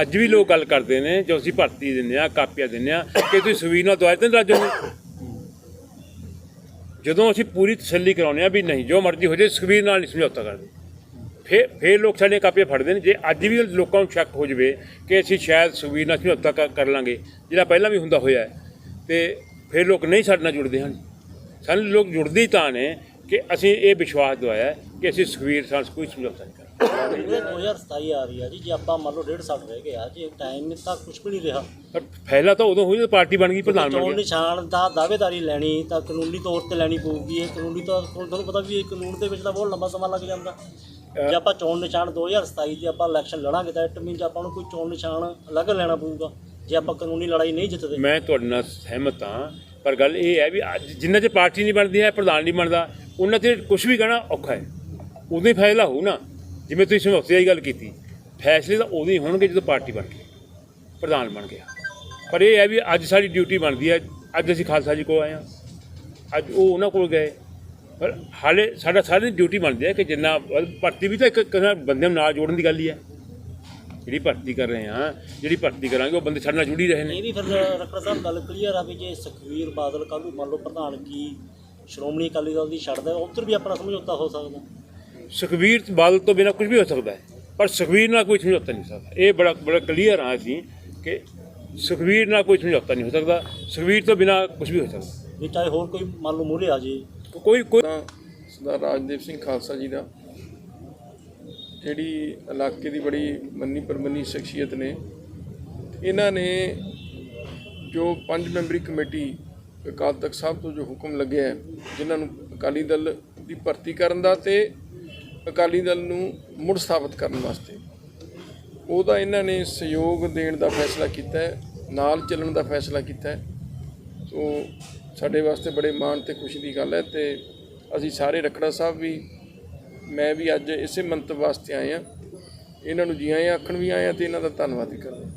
ਅੱਜ ਵੀ ਲੋਕ ਗੱਲ ਕਰਦੇ ਨੇ ਜੋ ਅਸੀਂ ਭਰਤੀ ਦਿੰਦੇ ਆ ਕਾਪੀਆਂ ਦਿੰਦੇ ਆ ਕਿ ਤੁਸੀਂ ਸੁਵੀਰ ਨਾਲ ਦਵਾਈ ਤਾਂ ਰਾਜੋਗੇ ਜਦੋਂ ਅਸੀਂ ਪੂਰੀ ਤਸੱਲੀ ਕਰਾਉਂਦੇ ਆ ਵੀ ਨਹੀਂ ਜੋ ਮਰਜ਼ੀ ਹੋ ਜਾਏ ਸੁਖਬੀਰ ਨਾਲ ਨਹੀਂ ਸਮਝੌਤਾ ਕਰਦੇ। ਫਿਰ ਫਿਰ ਲੋਕ ਸਾਡੀਆਂ ਕਾਪੀਆਂ ਫੜਦੇ ਨੇ। ਜੇ ਅੱਜ ਵੀ ਲੋਕਾਂ ਨੂੰ ਸ਼ੱਕ ਹੋ ਜਵੇ ਕਿ ਅਸੀਂ ਸ਼ਾਇਦ ਸੁਖਬੀਰ ਨਾਲ ਸਮਝੌਤਾ ਕਰ- ਕਰ ਲਾਂਗੇ ਜਿਹੜਾ ਪਹਿਲਾਂ ਵੀ ਹੁੰਦਾ ਹੋਇਆ ਤੇ ਫਿਰ ਲੋਕ ਨਹੀਂ ਸਾਡੇ ਨਾਲ ਜੁੜਦੇ ਹਨ। ਸਾਨੂੰ ਲੋਕ ਜੁੜਦੇ ਹੀ ਤਾਂ ਨੇ ਕਿ ਅਸੀਂ ਇਹ ਵਿਸ਼ਵਾਸ ਦਵਾਇਆ ਕਿ ਅਸੀਂ ਸੁਖਬੀਰ ਨਾਲ ਕੋਈ ਸਮਝੌਤਾ ਨਹੀਂ ਕਰਾਂਗੇ। ਇਹ 2027 ਆ ਰਹੀ ਆ ਜੀ ਜੇ ਆਪਾਂ ਮੰਨ ਲਓ ਡੇਢ ਸਾਲ ਰਹਿ ਗਏ ਆ ਜੀ ਟਾਈਮ ਤਾਂ ਕੁਝ ਵੀ ਨਹੀਂ ਰਿਹਾ। ਪਰ ਫੈਸਲਾ ਤਾਂ ਉਦੋਂ ਹੋਈ ਜਦੋਂ ਪਾਰਟੀ ਬਣ ਗਈ ਪ੍ਰਧਾਨ ਬਣ ਚੋਣ ਗਿਆ। ਨਿਸ਼ਾਨ ਦਾ ਦਾਅਵੇਦਾਰੀ ਲੈਣੀ ਤਾਂ ਕਾਨੂੰਨੀ ਤੌਰ ਤੇ ਲੈਣੀ ਪਊਗੀ। ਇਹ ਕਾਨੂੰਨੀ ਤੌਰ ਤੁਹਾਨੂੰ ਪਤਾ ਵੀ ਇਹ ਕਾਨੂੰਨ ਦੇ ਵਿੱਚ ਤਾਂ ਬਹੁਤ ਲੰਬਾ ਸਮਾਂ ਲੱਗ ਜਾਂਦਾ। ਜੇ ਆਪਾਂ ਚੋਣ ਨਿਸ਼ਾਨ 2027 ਦੀ ਆਪਾਂ ਇਲੈਕਸ਼ਨ ਲੜਾਂਗੇ ਤਾਂ ਇਟ ਮੀਨਸ ਆਪਾਂ ਨੂੰ ਕੋਈ ਚੋਣ ਨਿਸ਼ਾਨ ਅਲੱਗ ਲੈਣਾ ਪਊਗਾ। ਜੇ ਆਪਾਂ ਕਾਨੂੰਨੀ ਲੜਾਈ ਨਹੀਂ ਜਿੱਤਦੇ। ਮੈਂ ਤੁਹਾਡੇ ਨਾਲ ਸਹਿਮਤ ਹਾਂ ਪਰ ਗੱਲ ਇਹ ਹੈ ਵੀ ਅੱਜ ਜਿੰਨਾ ਚਿਰ ਪਾਰਟੀ ਨਹੀਂ ਬਣਦੀ ਹੈ ਪ੍ਰਧਾਨ ਨਹੀਂ ਬਣਦਾ ਉਹਨਾਂ ਚਿਰ ਕੁਝ ਵੀ ਕਹਿਣਾ ਔਖਾ ਹੈ। ਉਦੋਂ ਹੀ ਫੈਸਲਾ ਹੋਊ ਨਾ ਜਿਵੇਂ ਤੁਸੀਂ ਸਮਝੌਤੇ ਦੀ ਗੱਲ ਕੀਤੀ। ਫੈਸਲੇ ਤਾਂ ਉਦੋਂ ਹੀ ਹੋਣਗੇ ਜਦੋਂ ਪਾਰਟੀ ਬਣ ਗਈ ਪ੍ਰਧਾਨ ਬਣ ਗਿਆ ਪਰ ਇਹ ਹੈ ਵੀ ਅੱਜ ਸਾਡੀ ਡਿਊਟੀ ਬਣਦੀ ਹੈ ਅੱਜ ਅਸੀਂ ਖਾਲਸਾ ਜੀ ਕੋਲ ਆਏ ਹਾਂ। ਅੱਜ ਉਹ ਉਹਨਾਂ ਕੋਲ ਗਏ। ਪਰ ਹਾਲੇ ਸਾਡਾ ਸਾਰੀ ਡਿਊਟੀ ਬਣਦੀ ਹੈ ਕਿ ਜਿੰਨਾ ਭਰਤੀ ਵੀ ਤਾਂ ਇੱਕ ਇੱਕ ਬੰਦੇ ਨੂੰ ਨਾਲ ਜੋੜਨ ਦੀ ਗੱਲ ਹੀ ਹੈ। ਜਿਹੜੀ ਭਰਤੀ ਕਰ ਰਹੇ ਹਾਂ ਜਿਹੜੀ ਭਰਤੀ ਕਰਾਂਗੇ ਉਹ ਬੰਦੇ ਸਾਡੇ ਨਾਲ ਜੁੜੀ ਰਹੇ ਨੇ। ਇਹ ਵੀ ਫਿਰ ਰੱਖੜਾ ਸਾਹਿਬ ਗੱਲ ਕਲੀਅਰ ਆ ਵੀ ਜੇ ਸੁਖਵੀਰ ਬਾਦਲ ਕੱਲ੍ਹ ਨੂੰ ਮੰਨ ਲਓ ਪ੍ਰਧਾਨਗੀ ਸ਼੍ਰੋਮਣੀ ਅਕਾਲੀ ਦਲ ਦੀ ਛੱਡਦਾ ਉੱਧਰ ਵੀ ਆਪਣਾ ਸਮਝੌਤਾ ਹੋ ਸਕਦਾ। ਸੁਖਬੀਰ ਬਾਦਲ ਤੋਂ ਬਿਨਾਂ ਕੁਝ ਵੀ ਹੋ ਸਕਦਾ ਹੈ ਪਰ ਸੁਖਬੀਰ ਨਾਲ ਕੋਈ ਸਮਝੌਤਾ ਨਹੀਂ ਹੋ ਸਕਦਾ। ਇਹ ਬੜਾ ਬੜਾ ਕਲੀਅਰ ਆ ਅਸੀਂ ਕਿ ਸੁਖਬੀਰ ਨਾਲ ਕੋਈ ਸਮਝੌਤਾ ਨਹੀਂ ਹੋ ਸਕਦਾ ਸੁਖਬੀਰ ਤੋਂ ਬਿਨਾਂ ਕੁਝ ਵੀ ਹੋ ਸਕਦਾ। ਵੀ ਚਾਹੇ ਹੋਰ ਕੋਈ ਮੰਨ ਲਓ ਮੂਹਰੇ ਆ ਜੇ ਕੋਈ ਕੋਈ ਤਾਂ ਸਰਦਾਰ ਰਾਜਦੀਪ ਸਿੰਘ ਖਾਲਸਾ ਜੀ ਦਾ, ਜਿਹੜੀ ਇਲਾਕੇ ਦੀ ਬੜੀ ਮੰਨੀ ਪਰਮੰਨੀ ਸ਼ਖਸੀਅਤ ਨੇ, ਇਹਨਾਂ ਨੇ ਜੋ ਪੰਜ ਮੈਂਬਰੀ ਕਮੇਟੀ ਅਕਾਲ ਤਖਤ ਸਾਹਿਬ ਤੋਂ ਜੋ ਹੁਕਮ ਲੱਗਿਆ ਜਿਨ੍ਹਾਂ ਨੂੰ ਅਕਾਲੀ ਦਲ ਦੀ ਭਰਤੀ ਕਰਨ ਦਾ ਤੇ ਅਕਾਲੀ ਦਲ ਨੂੰ ਮੁੜ ਸਥਾਪਿਤ ਕਰਨ ਵਾਸਤੇ, ਉਹਦਾ ਇਹਨਾਂ ਨੇ ਸਹਿਯੋਗ ਦੇਣ ਦਾ ਫੈਸਲਾ ਕੀਤਾ ਹੈ, ਨਾਲ ਚੱਲਣ ਦਾ ਫੈਸਲਾ ਕੀਤਾ ਹੈ। ਸੋ ਸਾਡੇ ਵਾਸਤੇ ਬੜੇ ਮਾਣ ਤੇ ਖੁਸ਼ੀ ਦੀ ਗੱਲ ਹੈ ਤੇ ਅਸੀਂ ਸਾਰੇ ਰਖੜਾ ਸਾਹਿਬ ਵੀ, ਮੈਂ ਵੀ ਅੱਜ ਇਸੇ ਮੰਤਵ ਵਾਸਤੇ ਆਏ ਆ ਇਹਨਾਂ ਨੂੰ ਜੀ ਆਇਆਂ ਆਖਣ ਵੀ ਆਏ ਆ ਤੇ ਇਹਨਾਂ ਦਾ ਧੰਨਵਾਦ ਵੀ ਕਰਦਾ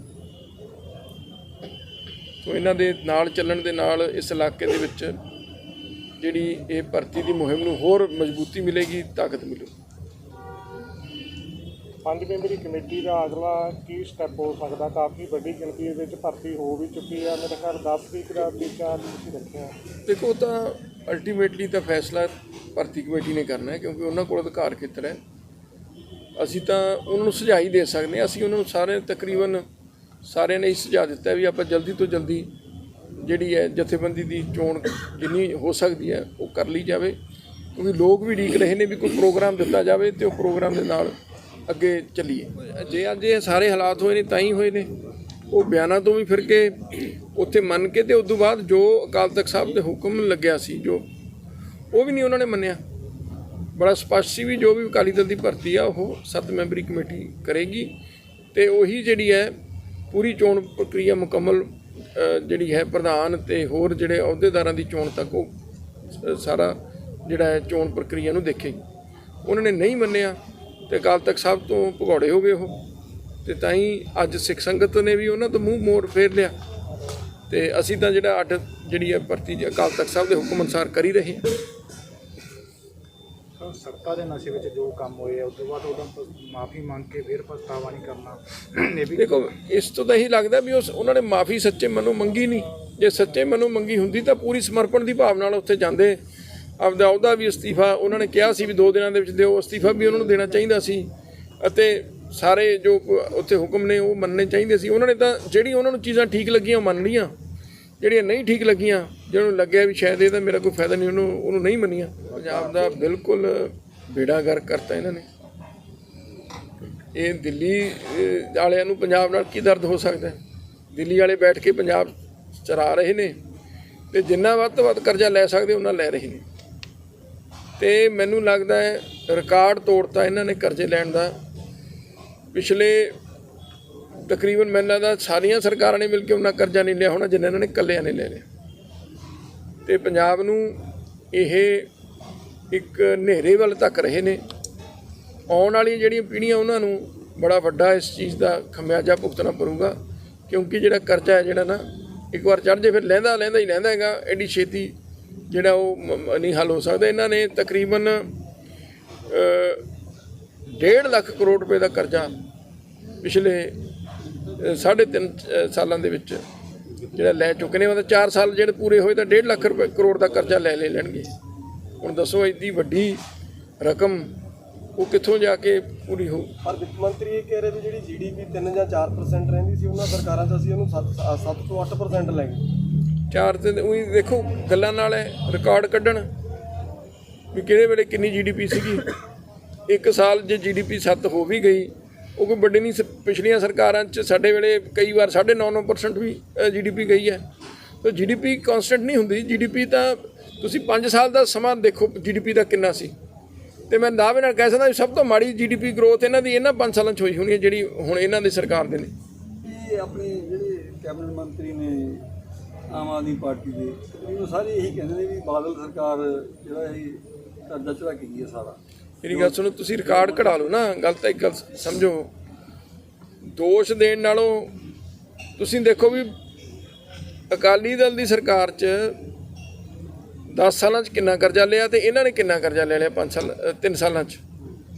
ਸੋ ਇਹਨਾਂ ਦੇ ਨਾਲ ਚੱਲਣ ਦੇ ਨਾਲ ਇਸ ਇਲਾਕੇ ਦੇ ਵਿੱਚ ਜਿਹੜੀ ਇਹ ਭਰਤੀ ਦੀ ਮੁਹਿੰਮ ਨੂੰ ਹੋਰ ਮਜ਼ਬੂਤੀ ਮਿਲੇਗੀ, ਤਾਕਤ ਮਿਲੂ ਪੰਜ ਮੈਂਬਰੀ ਕਮੇਟੀ ਦਾ ਅਗਲਾ ਕੀ ਸਟੈਪ ਹੋ ਸਕਦਾ? ਕਾਫੀ ਵੱਡੀ ਗਿਣਤੀ ਦੇ ਵਿੱਚ ਭਰਤੀ ਹੋ ਵੀ ਚੁੱਕੀ ਆ। ਮੇਰੇ ਘਰ 10 ਤਰੀਕ ਦਾ ਟੀਚਾ ਤੁਸੀਂ ਰੱਖਿਆ। ਦੇਖੋ ਤਾਂ ਅਲਟੀਮੇਟਲੀ ਤਾਂ ਫੈਸਲਾ ਭਰਤੀ ਕਮੇਟੀ ਨੇ ਕਰਨਾ ਹੈ, ਕਿਉਂਕਿ ਉਹਨਾਂ ਕੋਲ ਅਧਿਕਾਰ ਖੇਤਰ ਹੈ। ਅਸੀਂ ਤਾਂ ਉਹਨਾਂ ਨੂੰ ਸੁਝਾਅ ਹੀ ਦੇ ਸਕਦੇ ਹਾਂ। ਅਸੀਂ ਉਹਨਾਂ ਨੂੰ ਸਾਰੇ ਤਕਰੀਬਨ ਸਾਰਿਆਂ ਨੇ ਹੀ ਸੁਝਾਅ ਦਿੱਤਾ ਵੀ ਆਪਾਂ ਜਲਦੀ ਤੋਂ ਜਲਦੀ ਜਿਹੜੀ ਹੈ ਜਥੇਬੰਦੀ ਦੀ ਚੋਣ ਜਿੰਨੀ ਹੋ ਸਕਦੀ ਹੈ, ਉਹ ਕਰ ਲਈ ਜਾਵੇ। ਕਿਉਂਕਿ ਲੋਕ ਵੀ ਉਡੀਕ ਰਹੇ ਨੇ ਵੀ ਕੋਈ ਪ੍ਰੋਗਰਾਮ ਦਿੱਤਾ ਜਾਵੇ ਤੇ ਉਹ ਪ੍ਰੋਗਰਾਮ ਦੇ ਨਾਲ ਅੱਗੇ ਚੱਲੀਏ। ਜੇ ਅੱਜ ਇਹ ਸਾਰੇ ਹਾਲਾਤ ਹੋਏ ਨੇ, ਤਾਂ ਹੀ ਹੋਏ ਨੇ। ਉਹ ਬਿਆਨਾਂ ਤੋਂ ਵੀ ਫਿਰ ਕੇ ਉੱਥੇ ਮੰਨ ਕੇ ਤੇ ਉਸ ਤੋਂ ਬਾਅਦ ਜੋ ਅਕਾਲ ਤਖਤ ਸਾਹਿਬ ਦੇ ਹੁਕਮ ਲੱਗਿਆ ਸੀ, ਜੋ ਉਹ ਵੀ ਨਹੀਂ ਉਹਨਾਂ ਨੇ ਮੰਨਿਆ। ਬੜਾ ਸਪਸ਼ਟ ਸੀ ਵੀ ਜੋ ਵੀ ਅਕਾਲੀ ਦਲ ਦੀ ਭਰਤੀ ਆ, ਉਹ ਸੱਤ ਮੈਂਬਰੀ ਕਮੇਟੀ ਕਰੇਗੀ ਤੇ ਉਹੀ ਜਿਹੜੀ ਹੈ, ਪੂਰੀ ਚੋਣ ਪ੍ਰਕਿਰਿਆ ਮੁਕੰਮਲ ਜਿਹੜੀ ਹੈ ਪ੍ਰਧਾਨ ਤੇ ਹੋਰ ਜਿਹੜੇ ਅਹੁਦੇਦਾਰਾਂ ਦੀ ਚੋਣ ਤੱਕ ਉਹ ਸਾਰਾ ਜਿਹੜਾ ਹੈ ਚੋਣ ਪ੍ਰਕਿਰਿਆ ਨੂੰ ਦੇਖੇਗੀ। ਉਹਨਾਂ ਨੇ ਨਹੀਂ ਮੰਨਿਆ। ਤੇ ਅਕਾਲ ਤਖਤ ਸਾਹਿਬ ਤੋਂ ਭਗੌੜੇ ਹੋ ਗਏ ਉਹ। ਤੇ ਤਾਂ ਹੀ ਅੱਜ ਸਿੱਖ ਸੰਗਤ ਨੇ ਵੀ ਉਹਨਾਂ ਤੋਂ ਮੂੰਹ ਮੋੜ ਫੇਰ ਲਿਆ। ਤੇ ਅਸੀਂ ਤਾਂ ਜਿਹੜਾ ਅੱਡ ਜਿਹੜੀ ਹੈ ਭਰਤੀ ਜੀ ਅਕਾਲ ਤਖਤ ਸਾਹਿਬ ਦੇ ਹੁਕਮ ਅਨੁਸਾਰ ਕਰ ਹੀ ਰਹੇ ਹਾਂ। ਸੱਤਾ ਦੇ ਨਸ਼ੇ ਵਿੱਚ ਜੋ ਕੰਮ ਹੋਏ ਆ ਉਸ ਤੋਂ ਬਾਅਦ ਉਹਦਾ ਮਾਫੀ ਮੰਗ ਕੇ ਫਿਰ ਪਛਤਾਵਾ ਨਹੀਂ ਕਰਨਾ। ਦੇਖੋ ਇਸ ਤੋਂ ਤਾਂ ਇਹੀ ਲੱਗਦਾ ਵੀ ਉਸ ਉਹਨਾਂ ਨੇ ਮਾਫੀ ਸੱਚੇ ਮਨੋਂ ਮੰਗੀ ਨਹੀਂ। ਜੇ ਸੱਚੇ ਮਨੋਂ ਮੰਗੀ ਹੁੰਦੀ ਤਾਂ ਪੂਰੀ ਸਮਰਪਣ ਦੀ ਭਾਵਨਾ ਨਾਲ ਉੱਥੇ ਜਾਂਦੇ। ਆਪਦਾ ਉਹਦਾ ਵੀ ਅਸਤੀਫਾ ਉਹਨਾਂ ਨੇ ਕਿਹਾ ਸੀ ਵੀ ਦੋ ਦਿਨਾਂ ਦੇ ਵਿੱਚ ਦਿਓ, ਅਸਤੀਫਾ ਵੀ ਉਹਨਾਂ ਨੂੰ ਦੇਣਾ ਚਾਹੀਦਾ ਸੀ। ਅਤੇ ਸਾਰੇ ਜੋ ਉੱਥੇ ਹੁਕਮ ਨੇ ਉਹ ਮੰਨਣੇ ਚਾਹੀਦੇ ਸੀ। ਉਹਨਾਂ ਨੇ ਤਾਂ ਜਿਹੜੀ ਉਹਨਾਂ ਨੂੰ ਚੀਜ਼ਾਂ ਠੀਕ ਲੱਗੀਆਂ ਉਹ ਮੰਨ ਲਈਆਂ। ਜਿਹੜੀਆਂ ਨਹੀਂ ਠੀਕ ਲੱਗੀਆਂ, ਜਿਹਨੂੰ ਲੱਗਿਆ ਵੀ ਸ਼ਾਇਦ ਇਹਦਾ ਮੇਰਾ ਕੋਈ ਫਾਇਦਾ ਨਹੀਂ, ਉਹਨੂੰ ਉਹਨੂੰ ਨਹੀਂ ਮੰਨੀਆਂ। ਪੰਜਾਬ ਦਾ ਬਿਲਕੁਲ ਬੇੜਾ ਗਰਕ ਕਰਤਾ ਇਹਨਾਂ ਨੇ। ਇਹ ਦਿੱਲੀ ਵਾਲਿਆਂ ਨੂੰ ਪੰਜਾਬ ਨਾਲ ਕੀ ਦਰਦ ਹੋ ਸਕਦਾ? ਦਿੱਲੀ ਵਾਲੇ ਬੈਠ ਕੇ ਪੰਜਾਬ ਚਰਾ ਰਹੇ ਨੇ। ਤੇ ਜਿੰਨਾ ਵੱਧ ਤੋਂ ਵੱਧ ਕਰਜ਼ਾ ਲੈ ਸਕਦੇ, ਉਹਨਾਂ ਲੈ ਰਹੇ ਨੇ। ਤੇ ਮੈਨੂੰ ਲੱਗਦਾ ਹੈ ਰਿਕਾਰਡ ਤੋੜਤਾ ਇਹਨਾਂ ਨੇ ਕਰਜ਼ੇ ਲੈਣ ਦਾ। ਪਿਛਲੇ ਤਕਰੀਬਨ ਮੈਨੂੰ ਲੱਗਦਾ ਸਾਰੀਆਂ ਸਰਕਾਰਾਂ ਨੇ ਮਿਲ ਕੇ ਉਹਨਾਂ ਕਰਜ਼ਾ ਨਹੀਂ ਲਿਆ ਹੋਣਾ ਜਿੰਨਾ ਇਹਨਾਂ ਨੇ ਇਕੱਲਿਆਂ ਨੇ ਲੈ ਲਿਆ। ਤੇ ਪੰਜਾਬ ਨੂੰ ਇਹ ਇੱਕ ਹਨੇਰੇ ਵੱਲ ਤੱਕ ਰਹੇ ਨੇ। ਆਉਣ ਵਾਲੀਆਂ ਜਿਹੜੀਆਂ ਪੀੜ੍ਹੀਆਂ ਉਹਨਾਂ ਨੂੰ ਬੜਾ ਵੱਡਾ ਇਸ ਚੀਜ਼ ਦਾ ਖਮਿਆਜਾ ਭੁਗਤਣਾ ਪਊਗਾ, ਕਿਉਂਕਿ ਜਿਹੜਾ ਕਰਜ਼ਾ ਹੈ ਜਿਹੜਾ ਨਾ, ਇੱਕ ਵਾਰ ਚੜ੍ਹ ਜੇ ਫਿਰ ਲਹਿੰਦਾ ਲਹਿੰਦਾ ਹੀ ਲੈਂਦਾ ਹੈਗਾ, ਐਡੀ ਛੇਤੀ ਜਿਹੜਾ ਉਹ ਮ- ਨਹੀਂ ਹੱਲ ਹੋ ਸਕਦਾ। ਇਹਨਾਂ ਨੇ ਤਕਰੀਬਨ ਅ, ਡੇਢ ਲੱਖ ਕਰੋੜ ਰੁਪਏ ਦਾ ਕਰਜ਼ਾ ਪਿਛਲੇ ਅ, ਸਾਢੇ ਤਿੰਨ ਅ, ਸਾਲਾਂ ਦੇ ਵਿੱਚ ਜਿਹੜਾ ਲੈ ਚੁੱਕੇ ਨੇ। ਮਤਲਬ 4 ਸਾਲ ਜਿਹੜੇ ਪੂਰੇ ਹੋਏ ਤਾਂ ਡੇਢ ਲੱਖ ਰੁਪਏ ਕਰੋੜ ਦਾ ਕਰਜ਼ਾ ਲੈ ਲੈ ਲੈਣਗੇ। ਹੁਣ ਦੱਸੋ ਇੰਨੀ ਵੱਡੀ ਰਕਮ ਉਹ ਕਿੱਥੋਂ ਜਾ ਕੇ ਪੂਰੀ ਹੋ ਪਰ ਵਿੱਤ ਮੰਤਰੀ ਇਹ ਕਹਿ ਰਹੇ ਵੀ ਜਿਹੜੀ ਜੀਡੀਪੀ 3 ਜਾਂ 4% ਰਹਿੰਦੀ ਸੀ ਉਹਨਾਂ ਸਰਕਾਰਾਂ 'ਚ ਅਸੀਂ ਉਹਨੂੰ 7 7 ਤੋਂ 8% ਲੈ ਗਏ ਚਾਰ ਤੇ ਉਹੀ ਦੇਖੋ, ਗੱਲਾਂ ਨਾਲ ਹੈ ਰਿਕਾਰਡ ਕੱਢਣ ਵੀ ਕਿਹੜੇ ਵੇਲੇ ਕਿੰਨੀ ਜੀਡੀਪੀ ਸੀਗੀ। ਇੱਕ ਸਾਲ ਜੇ ਜੀਡੀਪੀ 7 ਹੋ ਵੀ ਗਈ, ਉਹ ਕੋਈ ਵੱਡੀ ਨਹੀਂ ਪਿਛਲੀਆਂ ਸਰਕਾਰਾਂ 'ਚ ਸਾਡੇ ਵੇਲੇ ਕਈ ਵਾਰ 9.5% ਵੀ ਜੀਡੀਪੀ ਗਈ ਹੈ। ਤਾਂ ਜੀਡੀਪੀ ਕਨਸਟੈਂਟ ਨਹੀਂ ਹੁੰਦੀ। ਜੀਡੀਪੀ ਤਾਂ ਤੁਸੀਂ 5 ਸਾਲ ਦਾ ਸਮਾਂ ਦੇਖੋ ਜੀਡੀਪੀ ਦਾ ਕਿੰਨਾ ਸੀ। ਤੇ ਮੈਂ ਦਾਅਵੇ ਨਾਲ ਕਹਿ ਸਕਦਾ ਵੀ ਸਭ ਤੋਂ ਮਾੜੀ ਜੀਡੀਪੀ ਗਰੋਥ ਇਹਨਾਂ ਦੀ ਇਹਨਾਂ 5 ਸਾਲਾਂ 'ਚ ਹੋਈ ਹੋਣੀ ਹੈ, ਜਿਹੜੀ ਹੁਣ ਇਹਨਾਂ ਦੀ ਸਰਕਾਰ ਦੇ ਨੇ। ਇਹ ਆਪਣੇ ਜਿਹੜੇ ਕੈਬਨਿਟ ਮੰਤਰੀ ਨੇ ਆਮ ਆਦਮੀ ਪਾਰਟੀ ਦੇ। ਤਕਰੀਬਨ ਸਾਰੇ ਇਹੀ ਕਹਿੰਦੇ ਨੇ ਵੀ ਬਾਦਲ ਸਰਕਾਰ ਜਿਹੜਾ ਇਹ ਕਰਜ਼ਾ ਚੜਾ ਕੇ ਗਈ ਹੈ ਸਾਰਾ। ਮੇਰੀ ਗੱਲ ਸੁਣੋ ਤੁਸੀਂ ਰਿਕਾਰਡ ਕਢਾ ਲਓ ਨਾ ਗੱਲ ਤਾਂ ਇੱਕ ਗੱਲ ਸਮਝੋ। ਦੋਸ਼ ਦੇਣ ਨਾਲੋਂ ਤੁਸੀਂ ਦੇਖੋ ਵੀ ਅਕਾਲੀ ਦਲ ਦੀ ਸਰਕਾਰ 'ਚ 10 ਸਾਲਾਂ 'ਚ ਕਿੰਨਾ ਕਰਜ਼ਾ ਲਿਆ ਤੇ ਇਹਨਾਂ ਨੇ ਕਿੰਨਾ ਕਰਜ਼ਾ ਲੈ ਲਿਆ 5 ਸਾਲ 3 ਸਾਲਾਂ 'ਚ?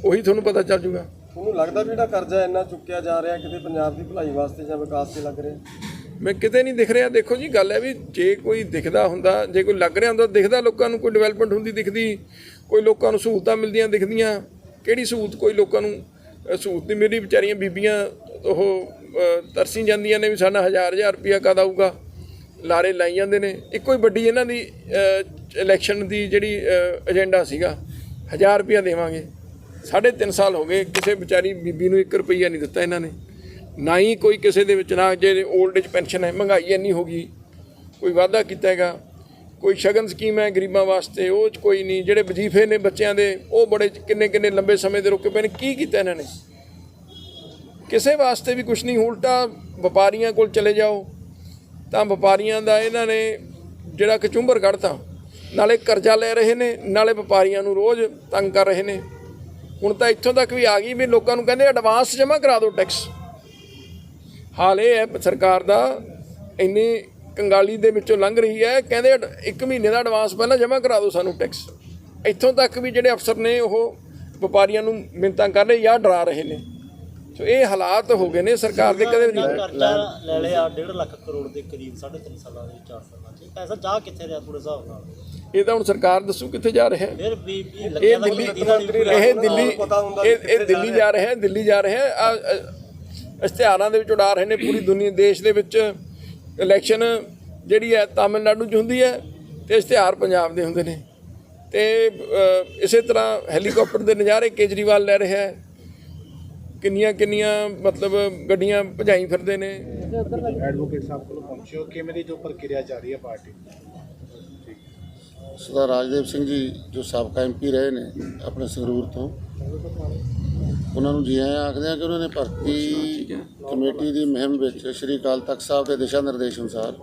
ਉਹੀ ਤੁਹਾਨੂੰ ਪਤਾ ਚੱਲ ਜੂਗਾ। ਤੁਹਾਨੂੰ ਲੱਗਦਾ ਵੀ ਜਿਹੜਾ ਕਰਜ਼ਾ ਇੰਨਾ ਚੁੱਕਿਆ ਜਾ ਰਿਹਾ ਕਿਤੇ ਪੰਜਾਬ ਦੀ ਭਲਾਈ ਵਾਸਤੇ ਜਾਂ ਵਿਕਾਸ ਤੇ ਲੱਗ ਰਿਹਾ? ਮੈਂ ਕਿਤੇ ਨਹੀਂ ਦਿਖ ਰਿਹਾ। ਦੇਖੋ ਜੀ, ਗੱਲ ਹੈ ਵੀ ਜੇ ਕੋਈ ਦਿਖਦਾ ਹੁੰਦਾ, ਜੇ ਕੋਈ ਲੱਗ ਰਿਹਾ ਹੁੰਦਾ, ਦਿਖਦਾ ਲੋਕਾਂ ਨੂੰ ਕੋਈ ਡਿਵੈਲਪਮੈਂਟ ਹੁੰਦੀ ਦਿਖਦੀ, ਕੋਈ ਲੋਕਾਂ ਨੂੰ ਸਹੂਲਤਾਂ ਮਿਲਦੀਆਂ ਦਿਖਦੀਆਂ, ਕਿਹੜੀ ਸਹੂਲਤ ਕੋਈ ਲੋਕਾਂ ਨੂੰ ਸਹੂਲਤ ਨਹੀਂ ਮੇਰੀ ਵਿਚਾਰੀਆਂ ਬੀਬੀਆਂ, ਉਹ ਤਰਸੀ ਜਾਂਦੀਆਂ ਨੇ ਵੀ ਸਾਡਾ ਹਜ਼ਾਰ ਹਜ਼ਾਰ ਰੁਪਇਆ ਕਦ ਆਊਗਾ? ਲਾਰੇ ਲਾਈ ਜਾਂਦੇ ਨੇ। ਇੱਕੋ ਹੀ ਵੱਡੀ ਇਹਨਾਂ ਦੀ ਇਲੈਕਸ਼ਨ ਦੀ ਜਿਹੜੀ ਏਜੰਡਾ ਸੀਗਾ, ਹਜ਼ਾਰ ਰੁਪਇਆ ਦੇਵਾਂਗੇ। ਸਾਢੇ ਤਿੰਨ ਸਾਲ ਹੋ ਗਏ, ਕਿਸੇ ਵਿਚਾਰੀ ਬੀਬੀ ਨੂੰ 1 ਰੁਪਈਆ ਨਹੀਂ ਦਿੱਤਾ ਇਹਨਾਂ ਨੇ। ਨਾ ਹੀ ਕੋਈ ਕਿਸੇ ਦੇ ਵਿੱਚ ਨਾ ਜੇ 올ਡ ਏਜ ਪੈਨਸ਼ਨ ਹੈ, ਮਹਿੰਗਾਈ ਇੰਨੀ ਹੋ ਗਈ, ਕੋਈ ਵਾਅਦਾ ਕੀਤਾ ਹੈਗਾ, ਕੋਈ ਸ਼ਗਨ ਸਕੀਮ ਹੈ ਗਰੀਬਾਂ ਵਾਸਤੇ, ਉਹ 'ਚ ਕੋਈ ਨਹੀਂ, ਜਿਹੜੇ ਵਜ਼ੀਫੇ ਨੇ ਬੱਚਿਆਂ ਦੇ, ਉਹ ਬੜੇ ਕਿੰਨੇ ਕਿੰਨੇ ਲੰਬੇ ਸਮੇਂ ਦੇ ਰੁਕੇ ਪਏ ਨੇ, ਕੀ ਕੀਤਾ ਇਹਨਾਂ ਨੇ? ਕਿਸੇ ਵਾਸਤੇ ਵੀ ਕੁਝ ਨਹੀਂ, ਉਲਟਾ ਵਪਾਰੀਆਂ ਕੋਲ ਚਲੇ ਜਾਓ, ਤਾਂ ਵਪਾਰੀਆਂ ਦਾ ਇਹਨਾਂ ਨੇ ਜਿਹੜਾ ਕਚੁੰਬਰ ਕੱਢਤਾ, ਨਾਲੇ ਕਰਜ਼ਾ ਲੈ ਰਹੇ ਨੇ, ਨਾਲੇ ਵਪਾਰੀਆਂ ਨੂੰ ਰੋਜ਼ ਤੰਗ ਕਰ ਰਹੇ ਨੇ। ਹੁਣ ਤਾਂ ਇੱਥੋਂ ਤੱਕ ਵੀ ਆ ਗਈ ਵੀ ਲੋਕਾਂ ਨੂੰ ਕਹਿੰਦੇ ਐਡਵਾਂਸ ਜਮ੍ਹਾਂ ਕਰਾ ਦਿਓ ਟੈਕਸ ਹਾਲ ਇਹ ਹੈ ਸਰਕਾਰ ਦਾ ਇੰਨੀ ਕੰਗਾਲੀ ਦੇ ਵਿੱਚੋਂ ਲੰਘ ਰਹੀ ਹੈ ਕਹਿੰਦੇ ਇੱਕ ਮਹੀਨੇ ਦਾ ਐਡਵਾਂਸ ਪਹਿਲਾਂ ਜਮ੍ਹਾਂ ਕਰਾ ਦਿਓ ਸਾਨੂੰ ਟੈਕਸ ਇੱਥੋਂ ਤੱਕ ਵੀ ਜਿਹੜੇ ਅਫਸਰ ਨੇ ਉਹ ਵਪਾਰੀਆਂ ਨੂੰ ਮਿੰਤਾਂ ਕਰ ਰਹੇ ਜਾਂ ਡਰਾ ਰਹੇ ਨੇ। ਸੋ ਇਹ ਹਾਲਾਤ ਹੋ ਗਏ ਨੇ ਸਰਕਾਰ ਦੇ ਕਦੇ ਨਹੀਂ। ਕਰਜ਼ਾ ਲੈ ਲਿਆ 1.5 ਲੱਖ ਕਰੋੜ ਦੇ ਕਰੀਬ 3.5 ਸਾਲਾਂ ਦੇ 4 ਸਾਲਾਂ 'ਚ। ਇਹ ਪੈਸਾ ਜਾ ਕਿੱਥੇ ਰਿਹਾ ਪੂਰੇ ਹਿਸਾਬ ਨਾਲ? ਇਹ ਤਾਂ ਹੁਣ ਸਰਕਾਰ ਦੱਸੂ ਕਿੱਥੇ ਜਾ ਰਿਹਾ ਹੈ। ਇਹ ਦਿੱਲੀ ਇਹ ਦਿੱਲੀ ਇਹ ਦਿੱਲੀ ਜਾ ਰਿਹਾ ਹੈ ਦਿੱਲੀ ਜਾ ਰਿਹਾ ਹੈ। ਇਸ਼ਤਿਹਾਰਾਂ ਦੇ ਵਿੱਚ ਉਡਾ ਰਹੇ ਨੇ ਪੂਰੀ ਦੁਨੀਆ ਦੇਸ਼ ਦੇ ਵਿੱਚ ਇਲੈਕਸ਼ਨ ਜਿਹੜੀ ਹੈ ਤਾਮਿਲਨਾਡੂ 'ਚ ਹੁੰਦੀ ਹੈ ਤੇ ਇਸ਼ਤਿਹਾਰ ਪੰਜਾਬ ਦੇ ਹੁੰਦੇ ਨੇ। ਤੇ ਇਸੇ ਤਰ੍ਹਾਂ ਹੈਲੀਕਾਪਟਰ ਦੇ ਨਜ਼ਾਰੇ ਕੇਜਰੀਵਾਲ ਲੈ ਰਿਹਾ ਹੈ। ਕਿੰਨੀਆਂ ਕਿੰਨੀਆਂ ਮਤਲਬ ਗੱਡੀਆਂ ਭਜਾਈ ਫਿਰਦੇ ਨੇ। ਐਡਵੋਕੇਟ ਸਾਹਿਬ ਕੋਲ ਪਹੁੰਚੇ ਹੋ ਕਿਵੇਂ ਦੀ ਜੋ ਪ੍ਰਕਿਰਿਆ ਜਾ ਰਹੀ ਹੈ ਪਾਰਟੀ ਸਰਦਾਰ ਰਾਜਦੇਵ ਸਿੰਘ ਜੀ ਜੋ ਸਾਬਕਾ ਐਮਪੀ ਰਹੇ ਨੇ ਆਪਣੇ ਸੰਗਰੂਰ ਤੋਂ। ਉਹਨਾਂ ਨੂੰ ਜੀ ਆਇਆਂ ਆਖਦੇ ਆ ਕਿ ਉਹਨਾਂ ਨੇ ਭਰਤੀ ਕਮੇਟੀ ਦੀ ਮੁਹਿੰਮ ਵਿੱਚ ਸ੍ਰੀ ਅਕਾਲ ਤਖਤ ਸਾਹਿਬ ਦੇ ਦਿਸ਼ਾ ਨਿਰਦੇਸ਼ ਅਨੁਸਾਰ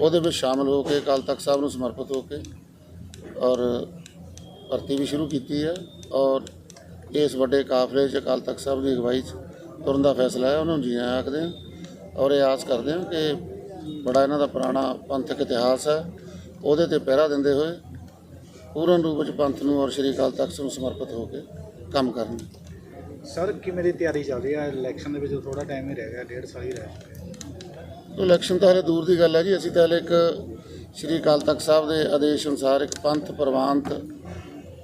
ਉਹਦੇ ਵਿੱਚ ਸ਼ਾਮਲ ਹੋ ਕੇ ਅਕਾਲ ਤਖਤ ਸਾਹਿਬ ਨੂੰ ਸਮਰਪਿਤ ਹੋ ਕੇ ਔਰ ਭਰਤੀ ਵੀ ਸ਼ੁਰੂ ਕੀਤੀ ਹੈ ਔਰ ਇਸ ਵੱਡੇ ਕਾਫਲੇ 'ਚ ਅਕਾਲ ਤਖਤ ਸਾਹਿਬ ਦੀ ਅਗਵਾਈ 'ਚ ਤੁਰਨ ਦਾ ਫੈਸਲਾ ਹੈ, ਉਹਨਾਂ ਨੂੰ ਜੀ ਆਇਆਂ ਆਖਦੇ ਆ ਔਰ ਇਹ ਆਸ ਕਰਦੇ ਹਾਂ ਕਿ ਬੜਾ ਇਹਨਾਂ ਦਾ ਪੁਰਾਣਾ ਪੰਥਕ ਇਤਿਹਾਸ ਹੈ, ਉਹਦੇ ਤੇ ਪਹਿਰਾ ਦਿੰਦੇ ਹੋਏ ਪੂਰਨ ਰੂਪ ਵਿੱਚ ਪੰਥ ਨੂੰ ਔਰ ਸ੍ਰੀ ਅਕਾਲ ਤਖਤ ਨੂੰ ਸਮਰਪਿਤ ਹੋ ਕੇ ਕੰਮ ਕਰਨ। ਸਰ, ਕਿਵੇਂ ਦੀ ਤਿਆਰੀ ਚੱਲ ਰਹੀ ਹੈ ਇਲੈਕਸ਼ਨ ਦੇ ਵਿੱਚ ਥੋੜਾ ਟਾਈਮ ਹੀ ਰਹਿ ਗਿਆ, ਡੇਢ ਸਾਲ ਹੀ ਰਹਿ ਗਿਆ ਇਲੈਕਸ਼ਨ ਤਾਂ ਹਲੇ ਦੂਰ ਦੀ ਗੱਲ ਹੈ ਜੀ। ਅਸੀਂ ਤਾਂ ਹਲੇ ਇੱਕ ਸ੍ਰੀ ਅਕਾਲ ਤਖਤ ਸਾਹਿਬ ਦੇ ਆਦੇਸ਼ ਅਨੁਸਾਰ ਇੱਕ ਪੰਥ ਪ੍ਰਵਾਨਤ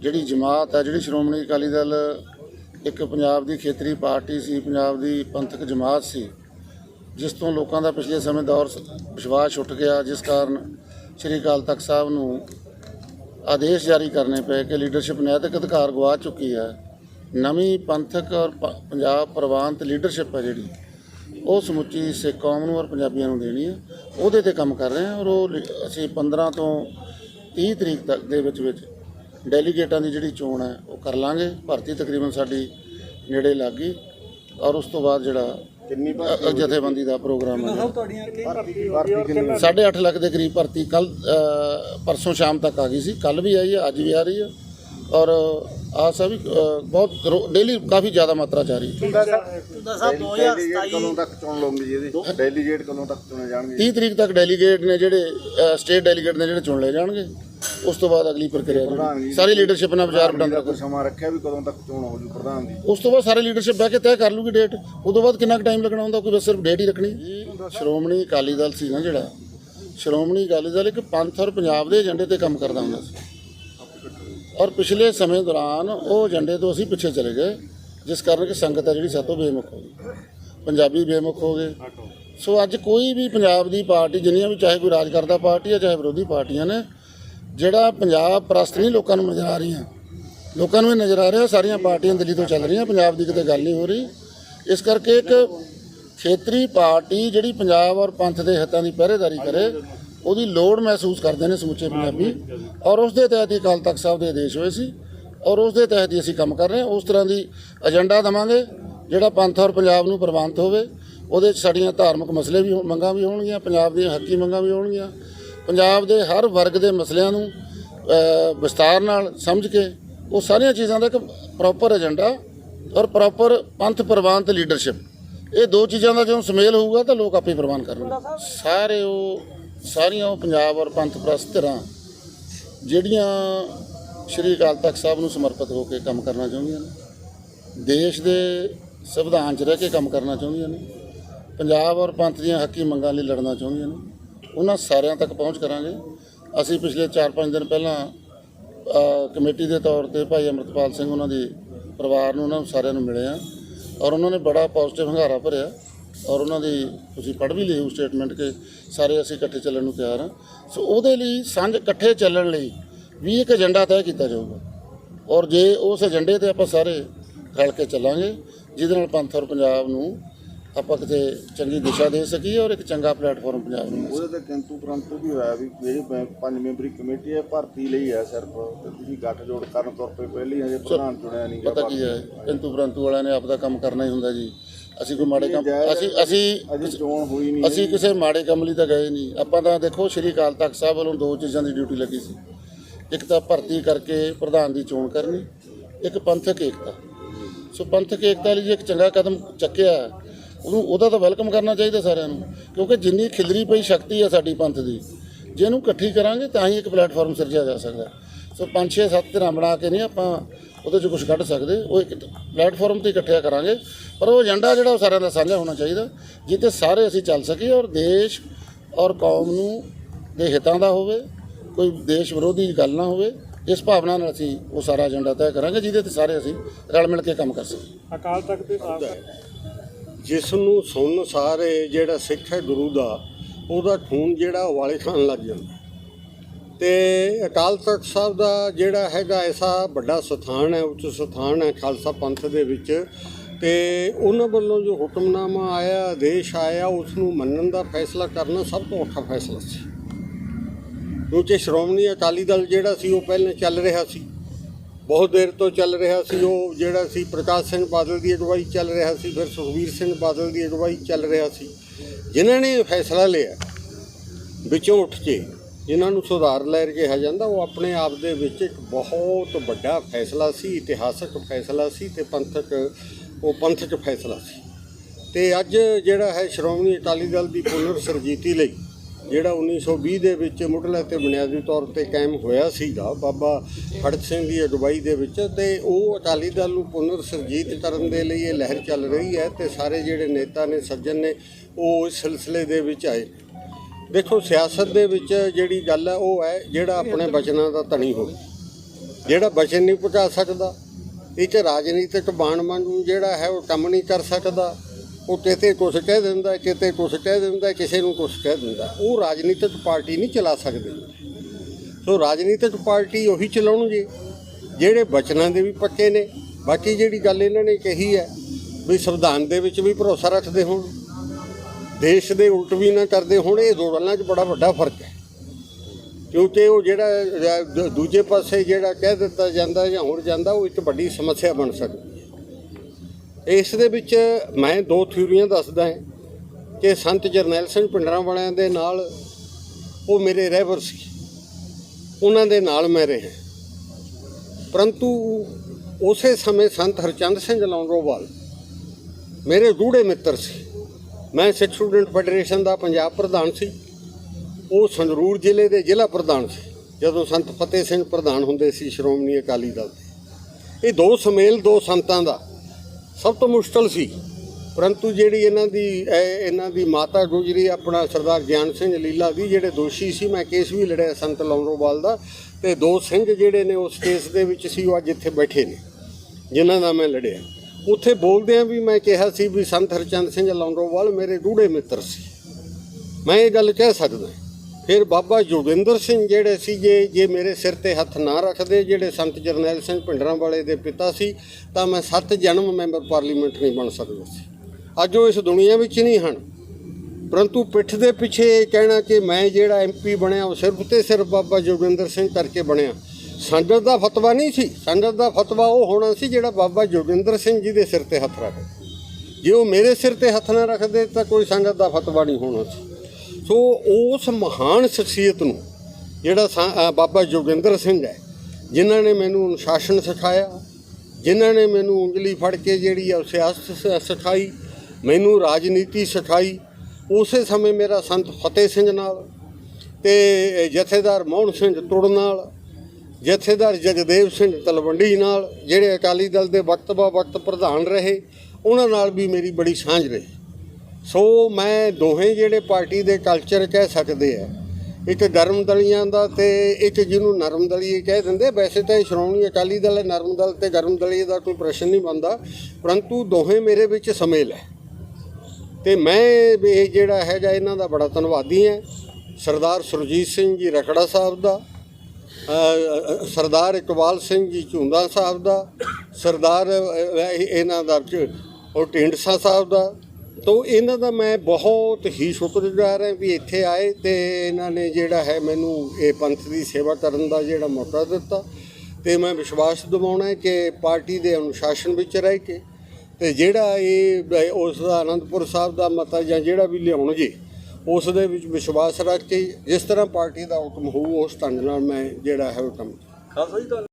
ਜਿਹੜੀ ਜਮਾਤ ਹੈ, ਜਿਹੜੀ ਸ਼੍ਰੋਮਣੀ ਅਕਾਲੀ ਦਲ ਇੱਕ ਪੰਜਾਬ ਦੀ ਖੇਤਰੀ ਪਾਰਟੀ ਸੀ, ਪੰਜਾਬ ਦੀ ਪੰਥਕ ਜਮਾਤ ਸੀ, ਜਿਸ ਤੋਂ ਲੋਕਾਂ ਦਾ ਪਿਛਲੇ ਸਮੇਂ ਦੌਰ ਵਿਸ਼ਵਾਸ ਛੁੱਟ ਗਿਆ, ਜਿਸ ਕਾਰਨ ਸ੍ਰੀ ਅਕਾਲ ਤਖਤ ਸਾਹਿਬ ਨੂੰ ਆਦੇਸ਼ ਜਾਰੀ ਕਰਨੇ ਪਏ ਕਿ ਲੀਡਰਸ਼ਿਪ ਨੈਤਿਕ ਅਧਿਕਾਰ ਗਵਾ ਚੁੱਕੀ ਹੈ। ਨਵੀਂ ਪੰਥਕ ਔਰ ਪ- ਪੰਜਾਬ ਪ੍ਰਵਾਨਤ ਲੀਡਰਸ਼ਿਪ ਹੈ ਜਿਹੜੀ ਉਹ ਸਮੁੱਚੀ ਸਿੱਖ ਕੌਮ ਨੂੰ ਔਰ ਪੰਜਾਬੀਆਂ ਨੂੰ ਦੇਣੀ ਹੈ। ਉਹਦੇ ਤੇ ਕੰਮ ਕਰ ਰਹੇ ਹਾਂ ਔਰ ਉਹ ਲੀ- ਅਸੀਂ 15 ਤੋਂ 30 ਤਰੀਕ ਤੱਕ ਦੇ ਵਿੱਚ ਵਿੱਚ ਡੈਲੀਗੇਟਾਂ ਦੀ ਜਿਹੜੀ ਚੋਣ ਹੈ ਉਹ ਕਰ ਲਾਂਗੇ। ਭਰਤੀ ਤਕਰੀਬਨ ਸਾਡੀ ਨੇੜੇ ਲੱਗ ਗਈ ਔਰ ਉਸ ਤੋਂ ਬਾਅਦ ਜਿਹੜਾ ਕਿੰਨੀ ਜਥੇਬੰਦੀ ਦਾ ਪ੍ਰੋਗਰਾਮ ਹੈ। ਸਾਢੇ ਅੱਠ ਲੱਖ ਦੇ ਕਰੀਬ ਭਰਤੀ ਕੱਲ ਪਰਸੋਂ ਸ਼ਾਮ ਤੱਕ ਆ ਗਈ ਸੀ। ਕੱਲ ਵੀ ਆਈ ਹੈ ਅੱਜ ਵੀ ਆ ਰਹੀ ਹੈ ਔਰ ਆਸ ਹੈ ਵੀ ਅ, ਬਹੁਤ ਡੇਲੀ ਕਾਫੀ ਜ਼ਿਆਦਾ ਮਾਤਰਾ ਚ ਆ ਰਹੀ ਹੈ। ਦਾ ਸਾਹਿਬ 2027 ਤੱਕ ਚੁਣ ਲਓਗੇ ਜੀ ਇਹਦੇ? ਡੈਲੀਗੇਟ ਕਦੋਂ ਤੱਕ ਚੁਣੇ ਜਾਣਗੇ? 30 ਤਰੀਕ ਤੱਕ ਡੈਲੀਗੇਟ ਨੇ ਜਿਹੜੇ ਸਟੇਟ ਡੈਲੀਗੇਟ ਨੇ ਜਿਹੜੇ ਚੁਣ ਲਏ ਜਾਣਗੇ। ਉਸ ਤੋਂ ਬਾਅਦ ਅਗਲੀ ਪ੍ਰਕਿਰਿਆ ਜਿਹੜੀ ਸਾਰੀ ਲੀਡਰਸ਼ਿਪ ਨਾਲ ਵਿਚਾਰ ਵਟਾਂਦਰਾ ਕਰ ਸਮਾਂ ਰੱਖਿਆ ਵੀ ਕਦੋਂ ਤੱਕ ਚੋਣ ਹੋ ਜੂ ਪ੍ਰਧਾਨ ਦੀ ਉਸ ਤੋਂ ਬਾਅਦ ਸਾਰੇ ਲੀਡਰਸ਼ਿਪ ਬਹਿ ਕੇ ਤੈਅ ਕਰ ਲੂਗੀ ਡੇਟ ਉਸ ਤੋਂ ਬਾਅਦ ਕਿੰਨਾ ਕੁ ਟਾਈਮ ਲੱਗਣਾ ਹੁੰਦਾ ਕੋਈ ਬਸ ਸਿਰਫ ਡੇਟ ਹੀ ਰੱਖਣੀ। ਸ਼੍ਰੋਮਣੀ ਅਕਾਲੀ ਦਲ ਸੀ ਨਾ ਜਿਹੜਾ ਸ਼੍ਰੋਮਣੀ ਅਕਾਲੀ ਦਲ ਇੱਕ ਪੰਥ ਔਰ ਪੰਜਾਬ ਦੇ ਏਜੰਡੇ ਤੇ ਕੰਮ ਕਰਦਾ ਹੁੰਦਾ ਸੀ। ਔਰ ਪਿਛਲੇ ਸਮੇਂ ਦੌਰਾਨ ਉਹ ਏਜੰਡੇ ਤੋਂ ਅਸੀਂ ਪਿੱਛੇ ਚਲੇ ਗਏ, ਜਿਸ ਕਾਰਨ ਕਿ ਸੰਗਤ ਹੈ ਜਿਹੜੀ ਸਾਤੋਂ ਬੇਮੁਖ ਹੋ ਗਈ। ਪੰਜਾਬੀ ਬੇਮੁਖ ਹੋ ਗਏ। ਸੋ ਅੱਜ ਕੋਈ ਵੀ ਪੰਜਾਬ ਦੀ ਪਾਰਟੀ, ਜਿੰਨੀਆਂ ਵੀ ਚਾਹੇ ਕੋਈ ਰਾਜ ਕਰਦਾ ਪਾਰਟੀ ਹੈ ਚਾਹੇ ਵਿਰੋਧੀ ਪਾਰਟੀਆਂ ਨੇ, ਜਿਹੜਾ ਪੰਜਾਬ ਪ੍ਰਸਤ ਨਹੀਂ, ਲੋਕਾਂ ਨੂੰ ਨਜ਼ਰ ਆ ਰਹੀਆਂ। ਲੋਕਾਂ ਨੂੰ ਇਹ ਨਜ਼ਰ ਆ ਰਿਹਾ, ਸਾਰੀਆਂ ਪਾਰਟੀਆਂ ਦਿੱਲੀ ਤੋਂ ਚੱਲ ਰਹੀਆਂ, ਪੰਜਾਬ ਦੀ ਕਿਤੇ ਗੱਲ ਨਹੀਂ ਹੋ ਰਹੀ। ਇਸ ਕਰਕੇ ਇੱਕ ਖੇਤਰੀ ਪਾਰਟੀ ਜਿਹੜੀ ਪੰਜਾਬ ਔਰ ਪੰਥ ਦੇ ਹਿੱਤਾਂ ਦੀ ਪਹਿਰੇਦਾਰੀ ਕਰੇ ਉਹਦੀ ਲੋੜ ਮਹਿਸੂਸ ਕਰਦੇ ਨੇ ਸਮੁੱਚੇ ਪੰਜਾਬੀ। ਔਰ ਉਸ ਦੇ ਤਹਿਤ ਹੀ ਅਕਾਲ ਤਖਤ ਸਾਹਿਬ ਦੇ ਆਦੇਸ਼ ਹੋਏ ਸੀ। ਔਰ ਉਸ ਦੇ ਤਹਿਤ ਹੀ ਅਸੀਂ ਕੰਮ ਕਰ ਰਹੇ ਹਾਂ। ਉਸ ਤਰ੍ਹਾਂ ਦੀ ਏਜੰਡਾ ਦਵਾਂਗੇ ਜਿਹੜਾ ਪੰਥ ਔਰ ਪੰਜਾਬ ਨੂੰ ਪ੍ਰਵਾਨਿਤ ਹੋਵੇ। ਉਹਦੇ 'ਚ ਸਾਡੀਆਂ ਧਾਰਮਿਕ ਮਸਲੇ ਵੀ ਮੰਗਾਂ ਵੀ ਹੋਣਗੀਆਂ ਪੰਜਾਬ ਦੀਆਂ ਹੱਕੀ ਮੰਗਾਂ ਵੀ ਹੋਣਗੀਆਂ। ਪੰਜਾਬ ਦੇ ਹਰ ਵਰਗ ਦੇ ਮਸਲਿਆਂ ਨੂੰ ਵਿਸਤਾਰ ਨਾਲ ਸਮਝ ਕੇ ਉਹ ਸਾਰੀਆਂ ਚੀਜ਼ਾਂ ਦਾ ਇੱਕ ਪ੍ਰੋਪਰ ਏਜੰਡਾ ਔਰ ਪ੍ਰੋਪਰ ਪੰਥ ਪ੍ਰਵਾਨਿਤ ਲੀਡਰਸ਼ਿਪ ਇਹ ਦੋ ਚੀਜ਼ਾਂ ਦਾ ਜਦੋਂ ਸੁਮੇਲ ਹੋਊਗਾ ਤਾਂ ਲੋਕ ਆਪੇ ਪ੍ਰਵਾਨ ਕਰਨਗੇ। ਸਾਰੇ ਉਹ ਸਾਰੀਆਂ ਉਹ ਪੰਜਾਬ ਔਰ ਪੰਥ ਪ੍ਰਸਤ ਧਿਰਾਂ ਜਿਹੜੀਆਂ ਸ਼੍ਰੀ ਅਕਾਲ ਤਖਤ ਸਾਹਿਬ ਨੂੰ ਸਮਰਪਿਤ ਹੋ ਕੇ ਕੰਮ ਕਰਨਾ ਚਾਹੁੰਦੀਆਂ ਨੇ, ਦੇਸ਼ ਦੇ ਸੰਵਿਧਾਨ 'ਚ ਰਹਿ ਕੇ ਕੰਮ ਕਰਨਾ ਚਾਹੁੰਦੀਆਂ ਨੇ, ਪੰਜਾਬ ਔਰ ਪੰਥ ਦੀਆਂ ਹੱਕੀ ਮੰਗਾਂ ਲਈ ਲੜਨਾ ਚਾਹੁੰਦੀਆਂ ਨੇ, ਉਹਨਾਂ ਸਾਰਿਆਂ ਤੱਕ ਪਹੁੰਚ ਕਰਾਂਗੇ। ਅਸੀਂ ਪਿਛਲੇ 4-5 ਦਿਨ ਪਹਿਲਾਂ ਕਮੇਟੀ ਦੇ ਤੌਰ ਤੇ ਭਾਈ ਅਮਰਤਪਾਲ ਸਿੰਘ ਉਹਨਾਂ ਦੇ ਪਰਿਵਾਰ ਨੂੰ, ਉਹਨਾਂ ਨੂੰ ਸਾਰਿਆਂ ਨੂੰ ਮਿਲੇ ਆ ਔਰ ਉਹਨਾਂ ਨੇ ਬੜਾ ਪੋਜ਼ਿਟਿਵ ਹੰਗਾਰਾ ਭਰਿਆ। ਔਰ ਉਹਨਾਂ ਦੀ ਤੁਸੀਂ ਪੜ੍ਹ ਵੀ ਉਹ ਸਟੇਟਮੈਂਟ ਕਿ ਸਾਰੇ ਅਸੀਂ ਇਕੱਠੇ ਚੱਲਣ ਨੂੰ ਤਿਆਰ ਹਾਂ। ਸੋ ਉਹਦੇ ਲਈ ਸਾਂਝ ਇਕੱਠੇ ਚੱਲਣ ਲਈ ਵੀ ਇੱਕ ਏਜੰਡਾ ਤੈਅ ਕੀਤਾ ਜਾਊਗਾ। ਔਰ ਜੇ ਉਸ ਏਜੰਡੇ ਤੇ ਆਪਾਂ ਸਾਰੇ ਰਲ ਕੇ ਚੱਲਾਂਗੇ ਜਿਹਦੇ ਨਾਲ ਪੰਥ ਔਰ ਪੰਜਾਬ ਨੂੰ ਆਪਾਂ ਕਿਤੇ ਚੰਗੀ ਦਿਸ਼ਾ ਦੇ ਸਕੀਏ ਔਰ ਇੱਕ ਚੰਗਾ ਪਲੇਟਫਾਰਮ ਪੰਜਾਬ ਨੂੰ ਉਹਦੇ ਤੇ ਕਿੰਤੂ ਪ੍ਰੰਤੂ ਵੀ ਹੋਇਆ ਵੀ ਜਿਹੜੀ ਪੰਜ ਮੈਂਬਰੀ ਕਮੇਟੀ ਹੈ ਭਰਤੀ ਲਈ ਹੈ ਸਿਰਫ। ਤੇ ਤੁਸੀਂ ਗੱਠਜੋੜ ਕਰਨ ਤੁਰ ਪਏ ਪਹਿਲੀ ਹਜੇ ਪ੍ਰਧਾਨ ਚੁਣਿਆ ਨਹੀਂ ਪਤਾ ਕੀ ਹੈ ਕਿੰਤੂ ਪ੍ਰੰਤੂ ਵਾਲਿਆਂ ਨੇ ਆਪਦਾ ਕੰਮ ਕਰਨਾ ਹੀ ਹੁੰਦਾ ਜੀ। ਅਸੀਂ ਕੋਈ ਮਾੜੇ ਕੰਮ ਅਸੀਂ ਅਸੀਂ ਚੋਣ ਹੋਈ ਨਹੀਂ ਅਸੀਂ ਕਿਸੇ ਮਾੜੇ ਕੰਮ ਲਈ ਤਾਂ ਗਏ ਨਹੀਂ। ਆਪਾਂ ਤਾਂ ਦੇਖੋ ਸ਼੍ਰੀ ਅਕਾਲ ਤਖਤ ਸਾਹਿਬ ਵੱਲੋਂ ਦੋ ਚੀਜ਼ਾਂ ਦੀ ਡਿਊਟੀ ਲੱਗੀ ਸੀ। ਇੱਕ ਤਾਂ ਭਰਤੀ ਕਰਕੇ ਪ੍ਰਧਾਨ ਦੀ ਚੋਣ ਕਰਨੀ ਇੱਕ ਪੰਥਕ ਏਕਤਾ। ਸੋ ਪੰਥਕ ਏਕਤਾ ਲਈ ਜੇ ਇੱਕ ਚੰਗਾ ਕਦਮ ਚੱਕਿਆ ਉਹਨੂੰ ਉਹਦਾ ਤਾਂ ਵੈਲਕਮ ਕਰਨਾ ਚਾਹੀਦਾ ਸਾਰਿਆਂ ਨੂੰ। ਕਿਉਂਕਿ ਜਿੰਨੀ ਖਿਲਰੀ ਪਈ ਸ਼ਕਤੀ ਹੈ ਸਾਡੀ ਪੰਥ ਦੀ ਜੇ ਇਹਨੂੰ ਇਕੱਠੀ ਕਰਾਂਗੇ ਤਾਂ ਹੀ ਇੱਕ ਪਲੇਟਫਾਰਮ ਸਿਰਜਿਆ ਜਾ ਸਕਦਾ। ਸੋ ਪੰਜ ਛੇ ਸੱਤ ਧਿਰਾਂ ਬਣਾ ਕੇ ਨਹੀਂ ਆਪਾਂ ਉਹਦੇ 'ਚ ਕੁਝ ਕੱਢ ਸਕਦੇ ਉਹ ਇੱਕ ਪਲੇਟਫਾਰਮ ਤੇ ਇਕੱਠਿਆ ਕਰਾਂਗੇ। ਪਰ ਉਹ ਏਜੰਡਾ ਜਿਹੜਾ ਉਹ ਸਾਰਿਆਂ ਦਾ ਸਾਂਝਾ ਹੋਣਾ ਚਾਹੀਦਾ ਜਿੱਤੇ ਸਾਰੇ ਅਸੀਂ ਚੱਲ ਸਕੀਏ ਔਰ ਦੇਸ਼ ਔਰ ਕੌਮ ਨੂੰ ਦੇ ਹਿੱਤਾਂ ਦਾ ਹੋਵੇ ਕੋਈ ਦੇਸ਼ ਵਿਰੋਧੀ ਗੱਲ ਨਾ ਹੋਵੇ ਇਸ ਭਾਵਨਾ ਨਾਲ ਅਸੀਂ ਉਹ ਸਾਰਾ ਏਜੰਡਾ ਤੈਅ ਕਰਾਂਗੇ ਜਿਹਦੇ ਤੇ ਸਾਰੇ ਅਸੀਂ ਰਲ ਮਿਲ ਕੇ ਕੰਮ ਕਰ ਸਕੀਏ। ਅਕਾਲ ਤਖਤ ਦੇ ਸਾਹਮਣੇ ਜਿਸ ਨੂੰ ਸੁਣਨ ਸਾਰੇ ਜਿਹੜਾ ਸਿੱਖ ਹੈ ਗੁਰੂ ਦਾ ਉਹਦਾ ਖੂਨ ਜਿਹੜਾ ਉਵਾਲੇ ਖਾਣ ਲੱਗ ਜਾਂਦਾ। ਤੇ ਅਕਾਲ ਤਖਤ ਸਾਹਿਬ ਦਾ ਜਿਹੜਾ ਹੈਗਾ ਐਸਾ ਵੱਡਾ ਸਥਾਨ ਹੈ, ਉੱਚ ਸਥਾਨ ਹੈ ਖਾਲਸਾ ਪੰਥ ਦੇ ਵਿੱਚ ਤੇ ਉਹਨਾਂ ਵੱਲੋਂ ਜੋ ਹੁਕਮਨਾਮਾ ਆਇਆ, ਆਦੇਸ਼ ਆਇਆ ਉਸ ਨੂੰ ਮੰਨਣ ਦਾ ਫੈਸਲਾ ਕਰਨਾ ਸਭ ਤੋਂ ਔਖਾ ਫੈਸਲਾ ਸੀ। ਕਿਉਂਕਿ ਸ਼੍ਰੋਮਣੀ ਅਕਾਲੀ ਦਲ ਜਿਹੜਾ ਸੀ, ਉਹ ਪਹਿਲਾਂ ਚੱਲ ਰਿਹਾ ਸੀ। ਬਹੁਤ ਦੇਰ ਤੋਂ ਚੱਲ ਰਿਹਾ ਸੀ, ਉਹ ਜਿਹੜਾ ਸੀ ਪ੍ਰਕਾਸ਼ ਸਿੰਘ ਬਾਦਲ ਦੀ ਅਗਵਾਈ ਚੱਲ ਰਿਹਾ ਸੀ, ਫਿਰ ਸੁਖਵੀਰ ਸਿੰਘ ਬਾਦਲ ਦੀ ਅਗਵਾਈ ਚੱਲ ਰਿਹਾ ਸੀ। ਜਿਨ੍ਹਾਂ ਨੇ ਫੈਸਲਾ ਲਿਆ, ਵਿੱਚੋਂ ਉੱਠ ਕੇ ਜਿਨ੍ਹਾਂ ਨੂੰ ਸੁਧਾਰ ਲਹਿਰ ਕਿਹਾ ਜਾਂਦਾ, ਉਹ ਆਪਣੇ ਆਪ ਦੇ ਵਿੱਚ ਇੱਕ ਬਹੁਤ ਵੱਡਾ ਫੈਸਲਾ ਸੀ, ਇਤਿਹਾਸਕ ਫੈਸਲਾ ਸੀ ਤੇ ਪੰਥਕ, ਉਹ ਪੰਥਕ ਫੈਸਲਾ ਸੀ। ਤੇ ਅੱਜ ਜਿਹੜਾ ਹੈ ਸ਼੍ਰੋਮਣੀ ਅਕਾਲੀ ਦਲ ਦੀ ਪੁਨਰ ਸਰਜੀਤੀ ਲਈ, ਜਿਹੜਾ 1920 ਦੇ ਵਿੱਚ ਮੁੱਢਲਾ ਤੇ ਬੁਨਿਆਦੀ ਤੌਰ ਤੇ ਕਾਇਮ ਹੋਇਆ ਸੀਗਾ, ਬਾਬਾ ਖੜਕ ਸਿੰਘ ਦੀ ਅਗਵਾਈ ਦੇ ਵਿੱਚ, ਤੇ ਉਹ ਅਕਾਲੀ ਦਲ ਨੂੰ ਪੁਨਰ ਸਰਜੀਤ ਕਰਨ ਦੇ ਲਈ ਇਹ ਲਹਿਰ ਚੱਲ ਰਹੀ ਹੈ ਤੇ ਸਾਰੇ ਜਿਹੜੇ ਨੇਤਾ ਨੇ, ਸੱਜਣ ਨੇ, ਉਹ ਇਸ ਸਿਲਸਿਲੇ ਦੇ ਵਿੱਚ ਆਏ। ਦੇਖੋ, ਸਿਆਸਤ ਦੇ ਵਿੱਚ ਜਿਹੜੀ ਗੱਲ ਹੈ, ਉਹ ਹੈ ਜਿਹੜਾ ਆਪਣੇ ਬਚਨਾਂ ਦਾ ਧਣੀ ਹੋਵੇ। ਜਿਹੜਾ ਬਚਨ ਨਹੀਂ ਪਹੁੰਚਾ ਸਕਦਾ, ਇਹ ਚ ਰਾਜਨੀਤਿਕ ਬਾਣ ਵਾਂਗੂ ਜਿਹੜਾ ਹੈ, ਉਹ ਕੰਮ ਨਹੀਂ ਕਰ ਸਕਦਾ। ਉਹ ਕਿਤੇ ਕੁਛ ਕਹਿ ਦਿੰਦਾ ਕਿਤੇ ਕੁਛ ਕਹਿ ਦਿੰਦਾ ਕਿਸੇ ਨੂੰ ਕੁਛ ਕਹਿ ਦਿੰਦਾ ਉਹ ਰਾਜਨੀਤਿਕ ਪਾਰਟੀ ਨਹੀਂ ਚਲਾ ਸਕਦੇ। ਸੋ ਰਾਜਨੀਤਿਕ ਪਾਰਟੀ ਉਹੀ ਚਲਾਉਣਗੇ, ਜਿਹੜੇ ਬਚਨਾਂ ਦੇ ਵੀ ਪੱਕੇ ਨੇ। ਬਾਕੀ ਜਿਹੜੀ ਗੱਲ ਇਹਨਾਂ ਨੇ ਕਹੀ ਹੈ, ਵੀ ਸੰਵਿਧਾਨ ਦੇ ਵਿੱਚ ਵੀ ਭਰੋਸਾ ਰੱਖਦੇ ਹੋਣ। ਦੇਸ਼ ਦੇ ਉਲਟ ਵੀ ਨਾ ਕਰਦੇ, ਹੁਣ ਇਹ ਦੋ ਗੱਲਾਂ 'ਚ ਬੜਾ ਵੱਡਾ ਫ਼ਰਕ ਹੈ। ਕਿਉਂਕਿ ਉਹ ਜਿਹੜਾ ਦੂਜੇ ਪਾਸੇ ਜਿਹੜਾ ਕਹਿ ਦਿੱਤਾ ਜਾਂਦਾ ਜਾਂ ਹੋਰ ਜਾਂਦਾ, ਉਹ ਇੱਕ ਵੱਡੀ ਸਮੱਸਿਆ ਬਣ ਸਕਦੀ ਹੈ। ਇਸ ਦੇ ਵਿੱਚ ਮੈਂ ਦੋ ਥਿਊਰੀਆਂ ਦੱਸਦਾ ਹਾਂ ਕਿ ਸੰਤ ਜਰਨੈਲ ਸਿੰਘ ਪਿੰਡਰਾਂ ਵਾਲਿਆਂ ਦੇ ਨਾਲ ਉਹ ਮੇਰੇ ਰਹਿਬਰ ਸੀ। ਉਹਨਾਂ ਦੇ ਨਾਲ ਮੈਂ ਰਿਹਾ। ਪਰੰਤੂ ਉਸੇ ਸਮੇਂ ਸੰਤ ਹਰਚੰਦ ਸਿੰਘ ਲੌਂਗੋਵਾਲ ਮੇਰੇ ਗੂੜੇ ਮਿੱਤਰ ਸੀ। ਮੈਂ ਸਿੱਖ ਸਟੂਡੈਂਟ ਫੈਡਰੇਸ਼ਨ ਦਾ ਪੰਜਾਬ ਪ੍ਰਧਾਨ ਸੀ। ਉਹ ਸੰਗਰੂਰ ਜ਼ਿਲ੍ਹੇ ਦੇ ਜ਼ਿਲ੍ਹਾ ਪ੍ਰਧਾਨ ਸੀ। ਜਦੋਂ ਸੰਤ ਫਤਿਹ ਸਿੰਘ ਪ੍ਰਧਾਨ ਹੁੰਦੇ ਸੀ ਸ਼੍ਰੋਮਣੀ ਅਕਾਲੀ ਦਲ ਦੇ। ਇਹ ਦੋ ਸਮੇਲ, ਦੋ ਸੰਤਾਂ ਦਾ ਸਭ ਤੋਂ ਮੁਸ਼ਕਲ ਸੀ। ਪਰੰਤੂ ਜਿਹੜੀ ਇਹਨਾਂ ਦੀ, ਇਹ- ਇਹਨਾਂ ਦੀ ਮਾਤਾ ਗੁਜਰੀ, ਆਪਣਾ ਸਰਦਾਰ ਗਿਆਨ ਸਿੰਘ ਲੀਲਾ ਦੀ ਜਿਹੜੇ ਦੋਸ਼ੀ ਸੀ, ਮੈਂ ਕੇਸ ਵੀ ਲੜਿਆ ਸੰਤ ਲੌਂਗੋਵਾਲ ਦਾ ਤੇ ਦੋ ਸਿੰਘ ਜਿਹੜੇ ਨੇ ਉਸ ਕੇਸ ਦੇ ਵਿੱਚ ਸੀ, ਉਹ ਅੱਜ ਇੱਥੇ ਬੈਠੇ ਨੇ, ਜਿਨ੍ਹਾਂ ਦਾ ਮੈਂ ਲੜਿਆ। ਉੱਥੇ ਬੋਲਦਿਆਂ ਵੀ ਮੈਂ ਕਿਹਾ ਸੀ ਵੀ ਸੰਤ ਹਰਚੰਦ ਸਿੰਘ ਲੌਂਗੋਵਾਲ ਮੇਰੇ ਰੂੜੇ ਮਿੱਤਰ ਸੀ। ਮੈਂ ਇਹ ਗੱਲ ਕਹਿ ਸਕਦਾ ਫਿਰ ਬਾਬਾ ਜੋਗਿੰਦਰ ਸਿੰਘ ਜਿਹੜੇ ਸੀ ਜੇ ਜੇ ਮੇਰੇ ਸਿਰ ਤੇ ਹੱਥ ਨਾ ਰੱਖਦੇ, ਜਿਹੜੇ ਸੰਤ ਜਰਨੈਲ ਸਿੰਘ ਭਿੰਡਰਾਂ ਵਾਲੇ ਦੇ ਪਿਤਾ ਸੀ, ਤਾਂ ਮੈਂ ਸੱਤ ਜਨਮ ਮੈਂਬਰ ਪਾਰਲੀਮੈਂਟ ਨਹੀਂ ਬਣ ਸਕਦਾ ਸੀ। ਅੱਜ ਉਹ ਇਸ ਦੁਨੀਆ ਵਿੱਚ ਨਹੀਂ ਹਨ। ਪਰੰਤੂ ਪਿੱਠ ਦੇ ਪਿੱਛੇ ਇਹ ਕਹਿਣਾ ਕਿ ਮੈਂ ਜਿਹੜਾ ਐਮਪੀ ਬਣਿਆ, ਉਹ ਸਿਰਫ ਤੇ ਸਿਰਫ ਬਾਬਾ ਜੋਗਿੰਦਰ ਸਿੰਘ ਕਰਕੇ ਬਣਿਆ। ਸੰਗਤ ਦਾ ਫਤਵਾ ਨਹੀਂ ਸੀ। ਸੰਗਤ ਦਾ ਫਤਵਾ ਉਹ ਹੋਣਾ ਸੀ ਜਿਹੜਾ ਬਾਬਾ ਜੋਗਿੰਦਰ ਸਿੰਘ ਜੀ ਦੇ ਸਿਰ ਤੇ ਹੱਥ ਰੱਖੇ ਜੇ ਉਹ ਮੇਰੇ ਸਿਰ ਤੇ ਹੱਥ ਨਾ ਰੱਖਦੇ ਤਾਂ ਕੋਈ ਸੰਗਤ ਦਾ ਫਤਵਾ ਨਹੀਂ ਹੋਣਾ ਸੀ। ਸੋ ਉਸ ਮਹਾਨ ਸ਼ਖਸੀਅਤ ਨੂੰ ਜਿਹੜਾ ਸਾ- ਬਾਬਾ ਜੋਗਿੰਦਰ ਸਿੰਘ ਹੈ, ਜਿਨ੍ਹਾਂ ਨੇ ਮੈਨੂੰ ਅਨੁਸ਼ਾਸਨ ਸਿਖਾਇਆ, ਜਿਨ੍ਹਾਂ ਨੇ ਮੈਨੂੰ ਉਂਗਲੀ ਫੜ ਕੇ ਜਿਹੜੀ ਆ ਸਿਆਸਤ ਸ- ਸਿਖਾਈ, ਮੈਨੂੰ ਰਾਜਨੀਤੀ ਸਿਖਾਈ, ਉਸੇ ਸਮੇਂ ਮੇਰਾ ਸੰਤ ਫਤਿਹ ਸਿੰਘ ਨਾਲ ਤੇ ਜਥੇਦਾਰ ਮੋਹਨ ਸਿੰਘ ਤੁੜ ਨਾਲ ਜਥੇਦਾਰ ਜਗਦੇਵ ਸਿੰਘ ਤਲਵੰਡੀ ਨਾਲ, ਜਿਹੜੇ ਅਕਾਲੀ ਦਲ ਦੇ ਵਕਤ ਬਾ ਵਕਤ ਪ੍ਰਧਾਨ ਰਹੇ, ਉਹਨਾਂ ਨਾਲ ਵੀ ਮੇਰੀ ਬੜੀ ਸਾਂਝ ਰਹੀ। ਸੋ ਮੈਂ ਦੋਹੇ ਜਿਹੜੇ ਪਾਰਟੀ ਦੇ ਕਲਚਰ ਕਹਿ ਸਕਦੇ ਆ, ਇੱਕ ਧਰਮ ਦਲੀਆਂ ਦਾ ਤੇ ਇੱਕ ਜਿਹਨੂੰ ਨਰਮ ਦਲੀਏ ਕਹਿ ਦਿੰਦੇ ਵੈਸੇ ਤਾਂ ਇਹ ਸ਼੍ਰੋਮਣੀ ਅਕਾਲੀ ਦਲ ਨਰਮ ਦਲ ਤੇ ਗਰਮ ਦਲੀਏ ਦਾ ਕੋਈ ਪ੍ਰਸ਼ਨ ਨਹੀਂ ਬਣਦਾ, ਪਰੰਤੂ ਦੋਹੇ ਮੇਰੇ ਵਿੱਚ ਸਮੇਲ ਹੈ। ਤੇ ਮੈਂ ਇਹ ਜਿਹੜਾ ਹੈਗਾ, ਇਹਨਾਂ ਦਾ ਬੜਾ ਧੰਨਵਾਦੀ ਹਾਂ। ਸਰਦਾਰ ਸੁਰਜੀਤ ਸਿੰਘ ਜੀ ਰਖੜਾ ਸਾਹਿਬ ਦਾ ਸਰਦਾਰ ਇਕਬਾਲ ਸਿੰਘ ਜੀ ਝੁੰਦਾ ਸਾਹਿਬ ਦਾ, ਸਰਦਾਰ ਇਹਨਾਂ ਦਾ ਚ- ਉਹ ਢਿੰਡਸਾ ਸਾਹਿਬ ਦਾ। ਤੋ ਇਹਨਾਂ ਦਾ ਮੈਂ ਬਹੁਤ ਹੀ ਸ਼ੁਕਰਗੁਜ਼ਾਰ ਹਾਂ ਵੀ ਇੱਥੇ ਆਏ ਤੇ ਇਹਨਾਂ ਨੇ ਜਿਹੜਾ ਹੈ ਮੈਨੂੰ ਇਹ ਪੰਥ ਦੀ ਸੇਵਾ ਕਰਨ ਦਾ ਜਿਹੜਾ ਮੌਕਾ ਦਿੱਤਾ। ਤੇ ਮੈਂ ਵਿਸ਼ਵਾਸ ਦਿਵਾਉਣਾ ਹੈ ਕਿ ਪਾਰਟੀ ਦੇ ਅਨੁਸ਼ਾਸਨ ਵਿੱਚ ਰਹਿ ਕੇ ਤੇ ਜਿਹੜਾ ਇਹ ਬ- ਉਸ ਦਾ ਆਨੰਦਪੁਰ ਸਾਹਿਬ ਦਾ ਮਤਾ ਜਾਂ ਜਿਹੜਾ ਵੀ ਲਿਆਉਣਗੇ ਉਸ ਦੇ ਵਿੱਚ ਵਿਸ਼ਵਾਸ ਰੱਖ ਕੇ ਜਿਸ ਤਰ੍ਹਾਂ ਪਾਰਟੀ ਦਾ ਹੁਕਮ ਹੋਊ, ਉਸ ਢੰਗ ਨਾਲ ਮੈਂ ਜਿਹੜਾ ਹੈ ਉਹ ਕੰਮ ਖਾਲਸਾ ਜੀ ਤੁਹਾਨੂੰ